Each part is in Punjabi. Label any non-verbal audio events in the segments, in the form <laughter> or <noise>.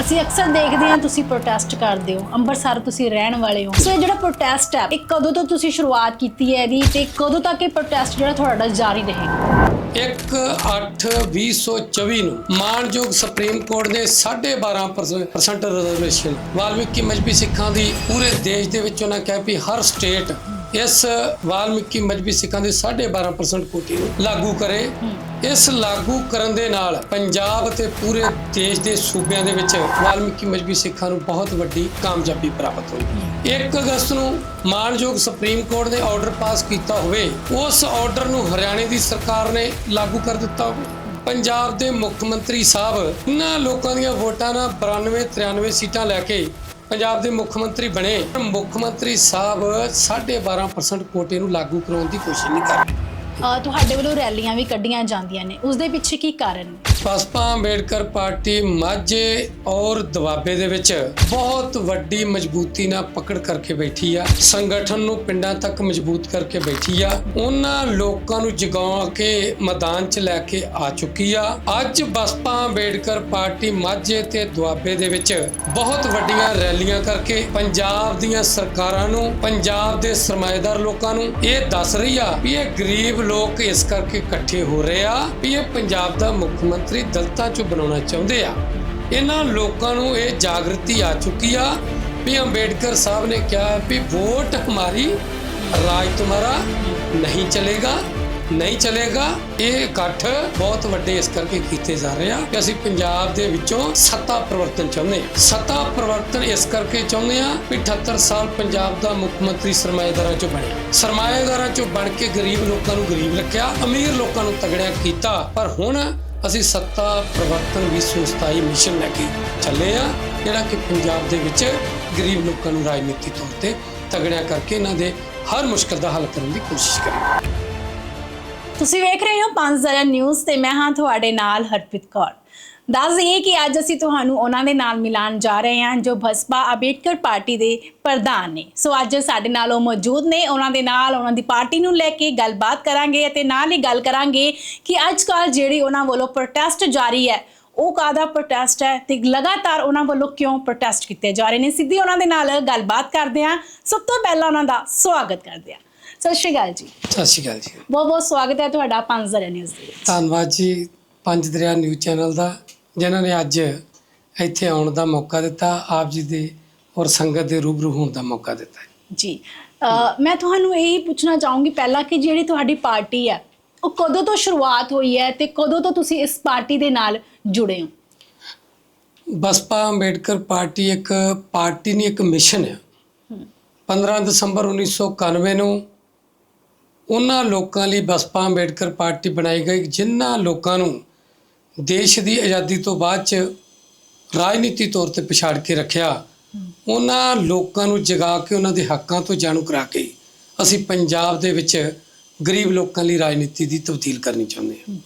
ਅਸੀਂ ਅਕਸਰ ਦੇਖਦੇ ਹਾਂ ਤੁਸੀਂ ਪ੍ਰੋਟੈਸਟ ਕਰਦੇ ਹੋ। ਅੰਮ੍ਰਿਤਸਰ ਤੁਸੀਂ ਰਹਿਣ ਵਾਲੇ ਹੋ। ਸੋ ਇਹ ਜਿਹੜਾ ਪ੍ਰੋਟੈਸਟ ਹੈ ਇਹ ਕਦੋਂ ਤੋਂ ਤੁਸੀਂ ਸ਼ੁਰੂਆਤ ਕੀਤੀ ਹੈ ਇਹਦੀ ਤੇ ਕਦੋਂ ਤੱਕ ਇਹ ਪ੍ਰੋਟੈਸਟ ਜਿਹੜਾ ਤੁਹਾਡਾ ਜਾਰੀ ਰਹੇਗਾ? 1/8/2024 ਨੂੰ ਮਾਨਯੋਗ ਸੁਪਰੀਮ ਕੋਰਟ ਨੇ 12.5% ਰਿਜ਼ਰਵੇਸ਼ਨ ਵਾਲਮੀਕੀ ਮਜਬੀ ਸਿੱਖਾਂ ਦੀ ਪੂਰੇ ਦੇਸ਼ ਦੇ ਵਿੱਚ ਉਹਨਾਂ ਕਿਹਾ ਵੀ ਹਰ ਸਟੇਟ ਇਸ ਵਾਲਮੀਕੀ ਮਜਬੀ ਸਿੱਖਾਂ ਦੇ 12.5% ਕੋਟੀ ਨੂੰ ਲਾਗੂ ਕਰੇ। ਇਸ ਲਾਗੂ ਕਰਨ ਦੇ ਨਾਲ ਪੰਜਾਬ ਅਤੇ ਪੂਰੇ ਦੇਸ਼ ਦੇ ਸੂਬਿਆਂ ਦੇ ਵਿੱਚ ਵਾਲਮੀਕੀ ਮਜਬੀ ਸਿੱਖਾਂ ਨੂੰ ਬਹੁਤ ਵੱਡੀ ਕਾਮਯਾਬੀ ਪ੍ਰਾਪਤ ਹੋਈ। 1 ਅਗਸਤ ਨੂੰ ਮਾਨਯੋਗ ਸੁਪਰੀਮ ਕੋਰਟ ਨੇ ਆਰਡਰ ਪਾਸ ਕੀਤਾ ਹੋਵੇ, ਉਸ ਆਰਡਰ ਨੂੰ ਹਰਿਆਣੇ ਦੀ ਸਰਕਾਰ ਨੇ ਲਾਗੂ ਕਰ ਦਿੱਤਾ ਹੋਵੇ। ਪੰਜਾਬ ਦੇ ਮੁੱਖ ਮੰਤਰੀ ਸਾਹਿਬ ਇਹਨਾਂ ਲੋਕਾਂ ਦੀਆਂ ਵੋਟਾਂ ਨਾਲ 92 93 ਸੀਟਾਂ ਲੈ ਕੇ ਪੰਜਾਬ ਦੇ ਮੁੱਖ ਮੰਤਰੀ ਬਣੇ। ਮੁੱਖ ਮੰਤਰੀ ਸਾਹਿਬ 12.5% ਕੋਟੇ ਨੂੰ ਲਾਗੂ ਕਰਾਉਣ ਦੀ ਕੋਸ਼ਿਸ਼ ਨਹੀਂ ਕਰ ਰਹੇ। ਅਹ ਤੁਹਾਡੇ ਵੱਲੋਂ ਰੈਲੀਆਂ ਵੀ ਕੱਢੀਆਂ ਜਾਂਦੀਆਂ ਨੇ। ਉਸ ਦੇ ਪਿੱਛੇ ਕੀ ਕਾਰਨ ਨੇ? ਬਸਪਾ ਅੰਬੇਡਕਰ ਪਾਰਟੀ ਮਾਝੇ ਔਰ ਦੁਆਬੇ ਦੇ ਵਿੱਚ ਬਹੁਤ ਵੱਡੀ ਮਜ਼ਬੂਤੀ ਨਾਲ ਪਕੜ ਕਰਕੇ ਬੈਠੀ ਆ, ਸੰਗਠਨ ਨੂੰ ਪਿੰਡਾਂ ਤੱਕ ਮਜ਼ਬੂਤ ਕਰਕੇ ਬੈਠੀ ਆ, ਉਹਨਾਂ ਲੋਕਾਂ ਨੂੰ ਜਗਾਉ ਕੇ ਮੈਦਾਨ 'ਚ ਲੈ ਕੇ ਆ ਚੁੱਕੀ ਆ। ਅੱਜ ਬਸਪਾ ਅੰਬੇਡਕਰ ਪਾਰਟੀ ਮਾਝੇ ਤੇ ਦੁਆਬੇ ਦੇ ਵਿੱਚ ਬਹੁਤ ਵੱਡੀਆਂ ਰੈਲੀਆਂ ਕਰਕੇ ਪੰਜਾਬ ਦੀਆਂ ਸਰਕਾਰਾਂ ਨੂੰ, ਪੰਜਾਬ ਦੇ ਸਰਮਾਏਦਾਰ ਲੋਕਾਂ ਨੂੰ ਇਹ ਦੱਸ ਰਹੀ ਆ ਵੀ ਇਹ ਗਰੀਬ ਲੋਕ ਇਸ ਕਰਕੇ ਇਕੱਠੇ ਹੋ ਰਹੇ ਆ ਵੀ ਇਹ ਪੰਜਾਬ ਦਾ ਮੁੱਖ ਮੰਤਰੀ ਦਲਤਾ ਚ ਬਣਾਉਣਾ ਚਾਹੁੰਦੇ ਆ। ਇਹਨਾਂ ਲੋਕਾਂ ਨੂੰ ਇਹ ਜਾਗਰਤੀ ਆ ਚੁੱਕੀ ਆ ਵੀ ਅੰਬੇਡਕਰ ਸਾਹਿਬ ਨੇ ਕਿਹਾ ਵੀ ਵੋਟ ਹਮਾਰੀ ਰਾਜ ਤੁਹਾਡਾ ਨਹੀਂ ਚਲੇਗਾ ਨਹੀਂ ਚਲੇਗਾ। ਇਹ ਇਕੱਠ ਬਹੁਤ ਵੱਡੇ ਇਸ ਕਰਕੇ ਕੀਤੇ ਜਾ ਰਹੇ ਆ ਕਿ ਅਸੀਂ ਪੰਜਾਬ ਦੇ ਵਿੱਚੋਂ ਸੱਤਾ ਪਰਿਵਰਤਨ ਚਾਹੁੰਦੇ ਹਾਂ ਸੱਤਾ ਪਰਿਵਰਤਨ ਇਸ ਕਰਕੇ ਚਾਹੁੰਦੇ ਆ ਵੀ 78 ਸਾਲ ਪੰਜਾਬ ਦਾ ਮੁੱਖ ਮੰਤਰੀ ਸਰਮਾਏਦਾਰਾਂ ਚੋਂ ਬਣਿਆ ਸਰਮਾਏਦਾਰਾਂ ਚੋਂ ਬਣ ਕੇ ਗਰੀਬ ਲੋਕਾਂ ਨੂੰ ਗਰੀਬ ਰੱਖਿਆ, ਅਮੀਰ ਲੋਕਾਂ ਨੂੰ ਤਗੜਿਆ ਕੀਤਾ। ਪਰ ਹੁਣ ਅਸੀਂ ਸੱਤਾ ਪਰਿਵਰਤਨ 2027 ਮਿਸ਼ਨ ਲੈ ਕੇ ਚੱਲੇ ਆ ਜਿਹੜਾ ਕਿ ਪੰਜਾਬ ਦੇ ਵਿੱਚ ਗਰੀਬ ਲੋਕਾਂ ਨੂੰ ਰਾਜਨੀਤੀ ਤੌਰ ਤੇ ਤਗੜਿਆ ਕਰਕੇ ਇਹਨਾਂ ਦੇ ਹਰ ਮੁਸ਼ਕਲ ਦਾ ਹੱਲ ਕਰਨ ਦੀ ਕੋਸ਼ਿਸ਼ ਕਰਾਂਗੇ। ਤੁਸੀਂ ਵੇਖ ਰਹੇ ਹੋ ਪੰਜ ਨਿਊਜ਼ ਤੇ ਮੈਂ ਹਾਂ ਤੁਹਾਡੇ ਨਾਲ ਹਰਪ੍ਰੀਤ ਕੌਰ। ਦੱਸ ਦਈਏ ਕਿ ਅੱਜ ਅਸੀਂ ਤੁਹਾਨੂੰ ਉਹਨਾਂ ਦੇ ਨਾਲ ਮਿਲਾਨ ਜਾ ਰਹੇ ਹਾਂ ਜੋ ਬਸਪਾ ਅੰਬੇਡਕਰ ਪਾਰਟੀ ਦੇ ਪ੍ਰਧਾਨ ਨੇ। ਸੋ ਅੱਜ ਸਾਡੇ ਨਾਲ ਉਹ ਮੌਜੂਦ ਨੇ। ਉਹਨਾਂ ਦੇ ਨਾਲ ਉਹਨਾਂ ਦੀ ਪਾਰਟੀ ਨੂੰ ਲੈ ਕੇ ਗੱਲਬਾਤ ਕਰਾਂਗੇ ਅਤੇ ਨਾਲ ਹੀ ਗੱਲ ਕਰਾਂਗੇ ਕਿ ਅੱਜ ਕੱਲ ਜਿਹੜੀ ਉਹਨਾਂ ਵੱਲੋਂ ਪ੍ਰੋਟੈਸਟ ਜਾਰੀ ਹੈ ਉਹ ਕਾਹਦਾ ਪ੍ਰੋਟੈਸਟ ਹੈ ਤੇ ਲਗਾਤਾਰ ਉਹਨਾਂ ਵੱਲੋਂ ਕਿਉਂ ਪ੍ਰੋਟੈਸਟ ਕੀਤੇ ਜਾ ਰਹੇ ਨੇ? ਸਿੱਧੀ ਉਹਨਾਂ ਦੇ ਨਾਲ ਗੱਲਬਾਤ ਕਰਦੇ ਹਾਂ। ਸਭ ਤੋਂ ਪਹਿਲਾਂ ਉਹਨਾਂ ਦਾ ਸਵਾਗਤ ਕਰਦੇ ਹਾਂ। ਸਤਿ ਸ਼੍ਰੀ ਅਕਾਲ ਜੀ। ਸਤਿ ਸ਼੍ਰੀ ਅਕਾਲ ਜੀ। ਬਹੁਤ ਬਹੁਤ ਸਵਾਗਤ ਹੈ ਤੁਹਾਡਾ ਪੰਜ ਜ਼ਰਾ ਨਿਊਜ਼ ਦੇ ਧੰਨਵਾਦ ਜੀ। ਪੰਜ ਦਰਿਆ ਨਿਊਜ਼ ਚੈਨਲ ਦਾ ਜਿਨ੍ਹਾਂ ਨੇ ਅੱਜ ਇੱਥੇ ਆਉਣ ਦਾ ਮੌਕਾ ਦਿੱਤਾ ਆਪ ਜੀ ਦੇ ਔਰ ਸੰਗਤ ਦੇ ਰੂਬਰੂ ਹੋਣ ਦਾ ਮੌਕਾ ਦਿੱਤਾ ਜੀ ਮੈਂ ਤੁਹਾਨੂੰ ਇਹ ਪੁੱਛਣਾ ਚਾਹੂੰਗੀ ਪਹਿਲਾਂ ਕਿ ਜਿਹੜੀ ਤੁਹਾਡੀ ਪਾਰਟੀ ਹੈ ਉਹ ਕਦੋਂ ਤੋਂ ਸ਼ੁਰੂਆਤ ਹੋਈ ਹੈ ਤੇ ਕਦੋਂ ਤੋਂ ਤੁਸੀਂ ਇਸ ਪਾਰਟੀ ਦੇ ਨਾਲ ਜੁੜੇ ਹੋ? ਬਸਪਾ ਅੰਬੇਡਕਰ ਪਾਰਟੀ ਇੱਕ ਪਾਰਟੀ ਨਹੀਂ ਇੱਕ ਮਿਸ਼ਨ ਹੈ। 15 ਦਸੰਬਰ 1991 ਨੂੰ ਉਹਨਾਂ ਲੋਕਾਂ ਲਈ ਬਸਪਾ ਅੰਬੇਡਕਰ ਪਾਰਟੀ ਬਣਾਈ ਗਈ ਜਿਨ੍ਹਾਂ ਲੋਕਾਂ ਨੂੰ ਦੇਸ਼ ਦੀ ਆਜ਼ਾਦੀ ਤੋਂ ਬਾਅਦ ਚ ਰਾਜਨੀਤੀ ਤੌਰ ਤੇ ਪਛਾੜ ਕੇ ਰੱਖਿਆ ਉਹਨਾਂ ਲੋਕਾਂ ਨੂੰ ਜਗਾ ਕੇ ਉਹਨਾਂ ਦੇ ਹੱਕਾਂ ਤੋਂ ਜਾਣੂ ਕਰਾ ਕੇ ਅਸੀਂ ਪੰਜਾਬ ਦੇ ਵਿੱਚ ਗਰੀਬ ਲੋਕਾਂ ਲਈ ਰਾਜਨੀਤੀ ਦੀ ਤਬਦੀਲ ਕਰਨੀ ਚਾਹੁੰਦੇ ਹਾਂ।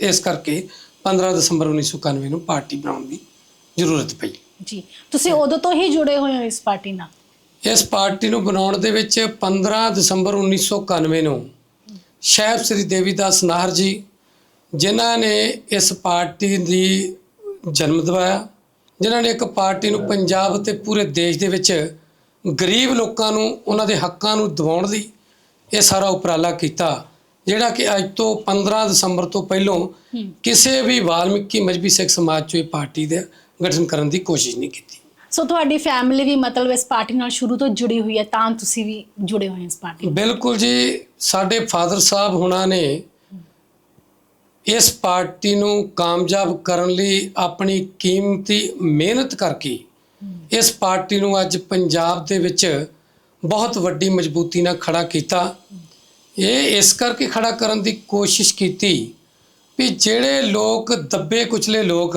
ਇਸ ਕਰਕੇ 15 ਦਸੰਬਰ 1991 ਨੂੰ ਪਾਰਟੀ ਬਣਾਉਣ ਦੀ ਜ਼ਰੂਰਤ ਪਈ। ਜੀ ਤੁਸੀਂ ਉਦੋਂ ਤੋਂ ਹੀ ਜੁੜੇ ਹੋਏ ਹੋ ਇਸ ਪਾਰਟੀ ਨਾਲ? ਇਸ ਪਾਰਟੀ ਨੂੰ ਬਣਾਉਣ ਦੇ ਵਿੱਚ 15 ਦਸੰਬਰ 1991 ਨੂੰ ਸ਼ੈਬ ਸ੍ਰੀ ਦੇਵੀਦਾਸ ਨਾਹਰ ਜੀ ਜਿਨ੍ਹਾਂ ਨੇ ਇਸ ਪਾਰਟੀ ਦੀ ਜਨਮ ਦਿਵਾਇਆ ਜਿਨ੍ਹਾਂ ਨੇ ਇੱਕ ਪਾਰਟੀ ਨੂੰ ਪੰਜਾਬ ਤੇ ਪੂਰੇ ਦੇਸ਼ ਦੇ ਵਿੱਚ ਗਰੀਬ ਲੋਕਾਂ ਨੂੰ ਉਹਨਾਂ ਦੇ ਹੱਕਾਂ ਨੂੰ ਦਿਵਾਉਣ ਲਈ ਇਹ ਸਾਰਾ ਉਪਰਾਲਾ ਕੀਤਾ ਜਿਹੜਾ ਕਿ ਅੱਜ ਤੋਂ 15 ਦਸੰਬਰ ਤੋਂ ਪਹਿਲਾਂ ਕਿਸੇ ਵੀ ਵਾਲਮੀਕੀ ਮਜਬੀ ਸਿੱਖ ਸਮਾਜ ਚੋਂ ਇਹ ਪਾਰਟੀ ਦਾ ਗਠਨ ਕਰਨ ਦੀ ਕੋਸ਼ਿਸ਼ ਨਹੀਂ ਕੀਤੀ ਸੋ ਤੁਹਾਡੀ ਫੈਮਿਲੀ ਵੀ ਮਤਲਬ ਇਸ ਪਾਰਟੀ ਨਾਲ ਸ਼ੁਰੂ ਤੋਂ ਜੁੜੀ ਹੋਈ ਹੈ ਤਾਂ ਤੁਸੀਂ ਵੀ ਜੁੜੇ ਹੋਏ ਇਸ ਪਾਰਟੀ। ਬਿਲਕੁਲ ਜੀ ਸਾਡੇ ਫਾਦਰ ਸਾਹਿਬ ਹੁਣਾਂ ਨੇ ਇਸ ਪਾਰਟੀ ਨੂੰ ਕਾਮਯਾਬ ਕਰਨ ਲਈ ਆਪਣੀ ਕੀਮਤੀ ਮਿਹਨਤ ਕਰਕੇ ਇਸ ਪਾਰਟੀ ਨੂੰ ਅੱਜ ਪੰਜਾਬ ਦੇ ਵਿੱਚ ਬਹੁਤ ਵੱਡੀ ਮਜ਼ਬੂਤੀ ਨਾਲ ਖੜਾ ਕੀਤਾ। ਇਹ ਇਸ ਕਰਕੇ ਖੜਾ ਕਰਨ ਦੀ ਕੋਸ਼ਿਸ਼ ਕੀਤੀ ਵੀ ਜਿਹੜੇ ਲੋਕ, ਦੱਬੇ ਕੁਚਲੇ ਲੋਕ,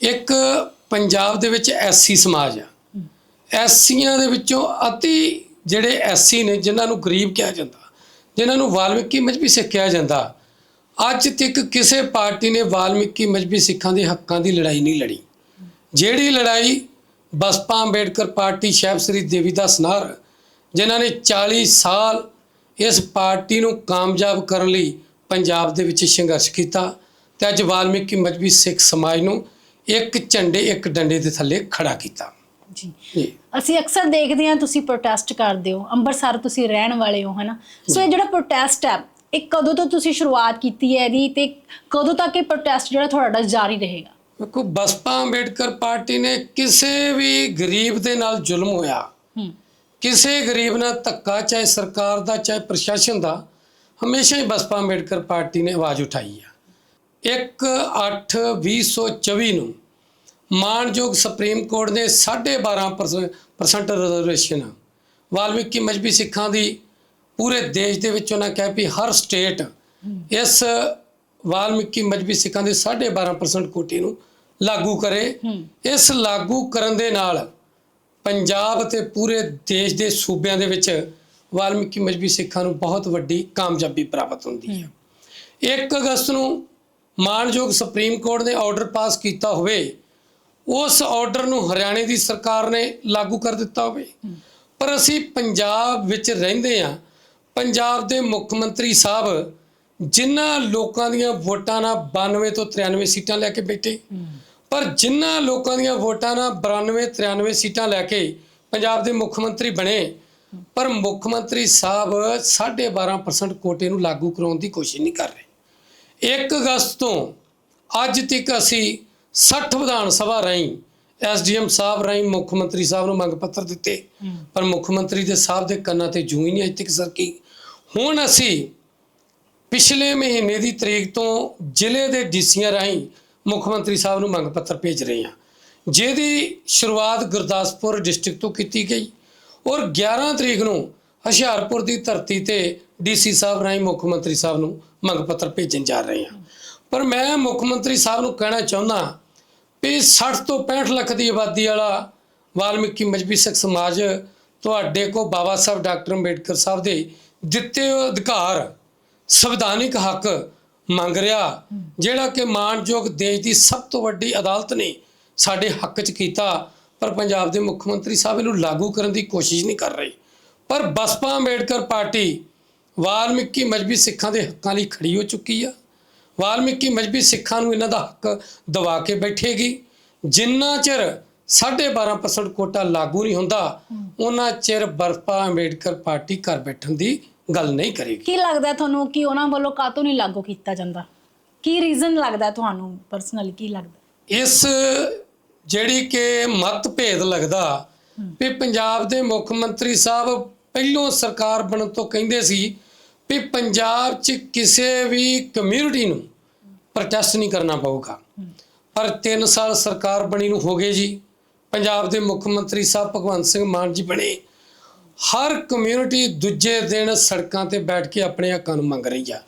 ਇੱਕ ਪੰਜਾਬ ਦੇ ਵਿੱਚ ਐਸੀ ਸਮਾਜ ਆ। ਐਸੀਆਂ ਦੇ ਵਿੱਚੋਂ ਅਤੀ ਜਿਹੜੇ ਐਸੀ ਨੇ, ਜਿਨ੍ਹਾਂ ਨੂੰ ਗਰੀਬ ਕਿਹਾ ਜਾਂਦਾ, ਜਿਨ੍ਹਾਂ ਨੂੰ ਵਾਲਮੀਕੀ ਮਜਬੀ ਸਿੱਖਿਆ ਜਾਂਦਾ ਅੱਜ ਤੱਕ ਕਿਸੇ ਪਾਰਟੀ ਨੇ ਵਾਲਮੀਕੀ ਮਜਬੀ ਸਿੱਖਾਂ ਦੇ ਹੱਕਾਂ ਦੀ ਲੜਾਈ ਨਹੀਂ ਲੜੀ। ਜਿਹੜੀ ਲੜਾਈ ਬਸਪਾ ਅੰਬੇਡਕਰ ਪਾਰਟੀ ਸ਼ੈਬ ਸ੍ਰੀ ਦੇਵੀਦਾਸ ਨਾਰ ਜਿਨ੍ਹਾਂ ਨੇ 40 ਸਾਲ ਇਸ ਪਾਰਟੀ ਨੂੰ ਕਾਮਯਾਬ ਕਰਨ ਲਈ ਪੰਜਾਬ ਦੇ ਵਿੱਚ ਸੰਘਰਸ਼ ਕੀਤਾ ਤੇ ਅੱਜ ਵਾਲਮੀਕੀ ਮਜਬੀ ਸਿੱਖ ਸਮਾਜ ਨੂੰ ਇੱਕ ਝੰਡੇ ਇੱਕ ਡੰਡੇ ਦੇ ਥੱਲੇ ਖੜਾ ਕੀਤਾ। ਜੀ। ਜੀ। ਅਸੀਂ ਅਕਸਰ ਦੇਖਦੇ ਹਾਂ ਤੁਸੀਂ ਪ੍ਰੋਟੈਸਟ ਕਰਦੇ ਹੋ ਅੰਮ੍ਰਿਤਸਰ ਤੁਸੀਂ ਰਹਿਣ ਵਾਲੇ ਹੋ ਹਨਾ? ਸੋ ਇਹ ਜਿਹੜਾ ਪ੍ਰੋਟੈਸਟ ਹੈ ਇਹ ਕਦੋਂ ਤੋਂ ਤੁਸੀਂ ਸ਼ੁਰੂਆਤ ਕੀਤੀ ਹੈ ਇਹਦੀ ਤੇ ਕਦੋਂ ਤੱਕ ਇਹ ਪ੍ਰੋਟੈਸਟ ਜਿਹੜਾ ਤੁਹਾਡਾ ਜਾਰੀ ਰਹੇਗਾ? ਦੇਖੋ ਬਸਪਾ ਅੰਬੇਡਕਰ ਪਾਰਟੀ ਨੇ ਕਿਸੇ ਵੀ ਗਰੀਬ ਦੇ ਨਾਲ ਜ਼ੁਲਮ ਹੋਇਆ ਕਿਸੇ ਗਰੀਬ ਨਾਲ ਧੱਕਾ ਚਾਹੇ ਸਰਕਾਰ ਦਾ ਚਾਹੇ ਪ੍ਰਸ਼ਾਸਨ ਦਾ ਹਮੇਸ਼ਾ ਹੀ ਬਸਪਾ ਅੰਬੇਡਕਰ ਪਾਰਟੀ ਨੇ ਆਵਾਜ਼ ਉਠਾਈ ਆ। 1 8 2024 ਨੂੰ ਮਾਨਯੋਗ ਸੁਪਰੀਮ ਕੋਰਟ ਨੇ 12.5% ਰਿਜ਼ਰਵੇਸ਼ਨ ਵਾਲਮੀਕੀ ਮਜਬੀ ਸਿੱਖਾਂ ਦੀ ਪੂਰੇ ਦੇਸ਼ ਦੇ ਵਿੱਚ ਉਹਨਾਂ ਕਿਹਾ ਵੀ ਹਰ ਸਟੇਟ ਇਸ ਵਾਲਮੀਕੀ ਮਜਬੀ ਸਿੱਖਾਂ ਦੇ 12.5% ਕੋਟੀ ਨੂੰ ਲਾਗੂ ਕਰੇ। ਇਸ ਲਾਗੂ ਕਰਨ ਦੇ ਨਾਲ ਪੰਜਾਬ ਤੇ ਪੂਰੇ ਦੇਸ਼ ਦੇ ਸੂਬਿਆਂ ਦੇ ਵਿੱਚ ਵਾਲਮੀਕੀ ਮਜਬੀ ਸਿੱਖਾਂ ਨੂੰ ਬਹੁਤ ਵੱਡੀ ਕਾਮਯਾਬੀ ਪ੍ਰਾਪਤ ਹੁੰਦੀ ਹੈ। 1 ਅਗਸਤ ਨੂੰ ਮਾਨਯੋਗ ਸੁਪਰੀਮ ਕੋਰਟ ਨੇ ਆਰਡਰ ਪਾਸ ਕੀਤਾ ਹੋਵੇ ਉਸ ਆਰਡਰ ਨੂੰ ਹਰਿਆਣੇ ਦੀ ਸਰਕਾਰ ਨੇ ਲਾਗੂ ਕਰ ਦਿੱਤਾ ਹੋਵੇ। ਪਰ ਅਸੀਂ ਪੰਜਾਬ ਵਿੱਚ ਰਹਿੰਦੇ ਆ ਪੰਜਾਬ ਦੇ ਮੁੱਖ ਮੰਤਰੀ ਸਾਹਿਬ ਜਿਨ੍ਹਾਂ ਲੋਕਾਂ ਦੀਆਂ ਵੋਟਾਂ ਨਾਲ 92 ਤੋਂ 93 ਸੀਟਾਂ ਲੈ ਕੇ ਬੈਠੇ। ਪਰ ਜਿਨ੍ਹਾਂ ਲੋਕਾਂ ਦੀਆਂ ਵੋਟਾਂ ਨਾਲ 92 93 ਸੀਟਾਂ ਲੈ ਕੇ ਪੰਜਾਬ ਦੇ ਮੁੱਖ ਮੰਤਰੀ ਬਣੇ, ਪਰ ਮੁੱਖ ਮੰਤਰੀ ਸਾਹਿਬ 12.5% ਕੋਟੇ ਨੂੰ ਲਾਗੂ ਕਰਾਉਣ ਦੀ ਕੋਸ਼ਿਸ਼ ਨਹੀਂ ਕਰ ਰਹੇ। 1 ਅਗਸਤ ਤੋਂ ਅੱਜ ਤੱਕ ਅਸੀਂ 60 ਵਿਧਾਨ ਸਭਾ ਰਾਹੀਂ ਐਸਡੀਐਮ ਸਾਹਿਬ ਰਾਹੀਂ ਮੁੱਖ ਮੰਤਰੀ ਸਾਹਿਬ ਨੂੰ ਮੰਗ ਪੱਤਰ ਦਿੱਤੇ। ਪਰ ਮੁੱਖ ਮੰਤਰੀ ਦੇ ਸਾਹਿਬ ਦੇ ਕੰਨਾਂ ਤੇ ਜੂੰ ਹੀ ਨਹੀਂ ਅਜੇ ਤੱਕ ਸਰਕੀ। ਹੁਣ ਅਸੀਂ ਪਿਛਲੇ ਮਹੀਨੇ ਦੀ ਤਰੀਕ ਤੋਂ ਜ਼ਿਲ੍ਹੇ ਦੇ ਡੀਸੀਆਂ ਰਾਹੀਂ ਮੁੱਖ ਮੰਤਰੀ ਸਾਹਿਬ ਨੂੰ ਮੰਗ ਪੱਤਰ ਭੇਜ ਰਹੇ ਹਾਂ, ਜਿਹਦੀ ਸ਼ੁਰੂਆਤ ਗੁਰਦਾਸਪੁਰ ਡਿਸਟ੍ਰਿਕਟ ਤੋਂ ਕੀਤੀ ਗਈ ਔਰ 11 ਤਰੀਕ ਨੂੰ ਹੁਸ਼ਿਆਰਪੁਰ ਦੀ ਧਰਤੀ ਤੇ ਡੀਸੀ ਸਾਹਿਬ ਰਾਹੀਂ ਮੁੱਖ ਮੰਤਰੀ ਸਾਹਿਬ ਨੂੰ ਮੰਗ ਪੱਤਰ ਭੇਜਣ ਜਾ ਰਹੇ ਹਾਂ। ਪਰ ਮੈਂ ਮੁੱਖ ਮੰਤਰੀ ਸਾਹਿਬ ਨੂੰ ਕਹਿਣਾ ਚਾਹੁੰਦਾ ਵੀ 60 ਤੋਂ 65 ਲੱਖ ਦੀ ਆਬਾਦੀ ਵਾਲਾ ਵਾਲਮੀਕੀ ਮਜਬੀ ਸਿੱਖ ਸਮਾਜ ਤੁਹਾਡੇ ਕੋ ਬਾਬਾ ਸਾਹਿਬ ਡਾਕਟਰ ਅੰਬੇਡਕਰ ਸਾਹਿਬ ਦੇ ਦਿੱਤੇ ਹੋਏ ਅਧਿਕਾਰ ਸੰਵਿਧਾਨਿਕ ਹੱਕ ਮੰਗ ਰਿਹਾ ਜਿਹੜਾ ਕਿ ਮਾਨਯੋਗ ਦੇਸ਼ ਦੀ ਸਭ ਤੋਂ ਵੱਡੀ ਅਦਾਲਤ ਨੇ ਸਾਡੇ ਹੱਕ 'ਚ ਕੀਤਾ ਪਰ ਪੰਜਾਬ ਦੇ ਮੁੱਖ ਮੰਤਰੀ ਸਾਹਿਬ ਇਹਨੂੰ ਲਾਗੂ ਕਰਨ ਦੀ ਕੋਸ਼ਿਸ਼ ਨਹੀਂ ਕਰ ਰਹੀ। ਪਰ ਬਸਪਾ ਅੰਬੇਡਕਰ ਪਾਰਟੀ ਵਾਲਮੀਕੀ ਮਜਬੀ ਸਿੱਖਾਂ ਦੇ ਹੱਕਾਂ ਲਈ ਖੜੀ ਹੋ ਚੁੱਕੀ ਆ। ਵਾਲਮੀਕੀ ਮਜਬੀ ਸਿੱਖਾਂ ਨੂੰ ਇਹਨਾਂ ਦਾ ਹੱਕ ਦਵਾ ਕੇ ਬੈਠੇਗੀ। ਜਿੰਨਾ ਚਿਰ 12.5% ਕੋਟਾ ਲਾਗੂ ਨਹੀਂ ਹੁੰਦਾ ਉਹਨਾਂ ਚਿਰ ਬਸਪਾ ਅੰਬੇਡਕਰ ਪਾਰਟੀ ਘਰ ਬੈਠਣ ਦੀ ਗੱਲ ਨਹੀਂ ਕਰੇਗੀ। ਕੀ ਲੱਗਦਾ ਹੈ ਤੁਹਾਨੂੰ ਕਿ ਉਹਨਾਂ ਵੱਲੋਂ ਕਾਤੋਂ ਨਹੀਂ ਲਾਗੂ ਕੀਤਾ ਜਾਂਦਾ? ਕੀ ਰੀਜ਼ਨ ਲੱਗਦਾ ਹੈ ਤੁਹਾਨੂੰ ਪਰਸਨਲੀ ਕੀ ਲੱਗਦਾ? ਇਸ ਜਿਹੜੀ ਕਿ ਮਤਭੇਦ ਲੱਗਦਾ ਵੀ ਪੰਜਾਬ ਦੇ ਮੁੱਖ ਮੰਤਰੀ ਸਾਹਿਬ ਪਹਿਲੋਂ ਸਰਕਾਰ ਬਣਨ ਤੋਂ ਕਹਿੰਦੇ ਸੀ ਵੀ ਪੰਜਾਬ 'ਚ ਕਿਸੇ ਵੀ ਕਮਿਊਨਿਟੀ ਨੂੰ ਪ੍ਰੋਟੈਸਟ ਨਹੀਂ ਕਰਨਾ ਪਊਗਾ। ਪਰ 3 ਸਾਲ ਸਰਕਾਰ ਬਣੀ ਨੂੰ ਹੋ ਗਏ ਜੀ। ਪੰਜਾਬ ਦੇ ਮੁੱਖ ਮੰਤਰੀ ਸਾਹਿਬ ਭਗਵੰਤ ਸਿੰਘ ਮਾਨ ਜੀ ਬਣੇ। ਹਰ ਕਮਿਊਨਿਟੀ ਦੂਜੇ ਦਿਨ ਸੜਕਾਂ ਤੇ ਬੈਠ ਕੇ ਆਪਣੇ ਹੱਕਾਂ ਨੂੰ ਮੰਗ ਰਹੀ ਆ।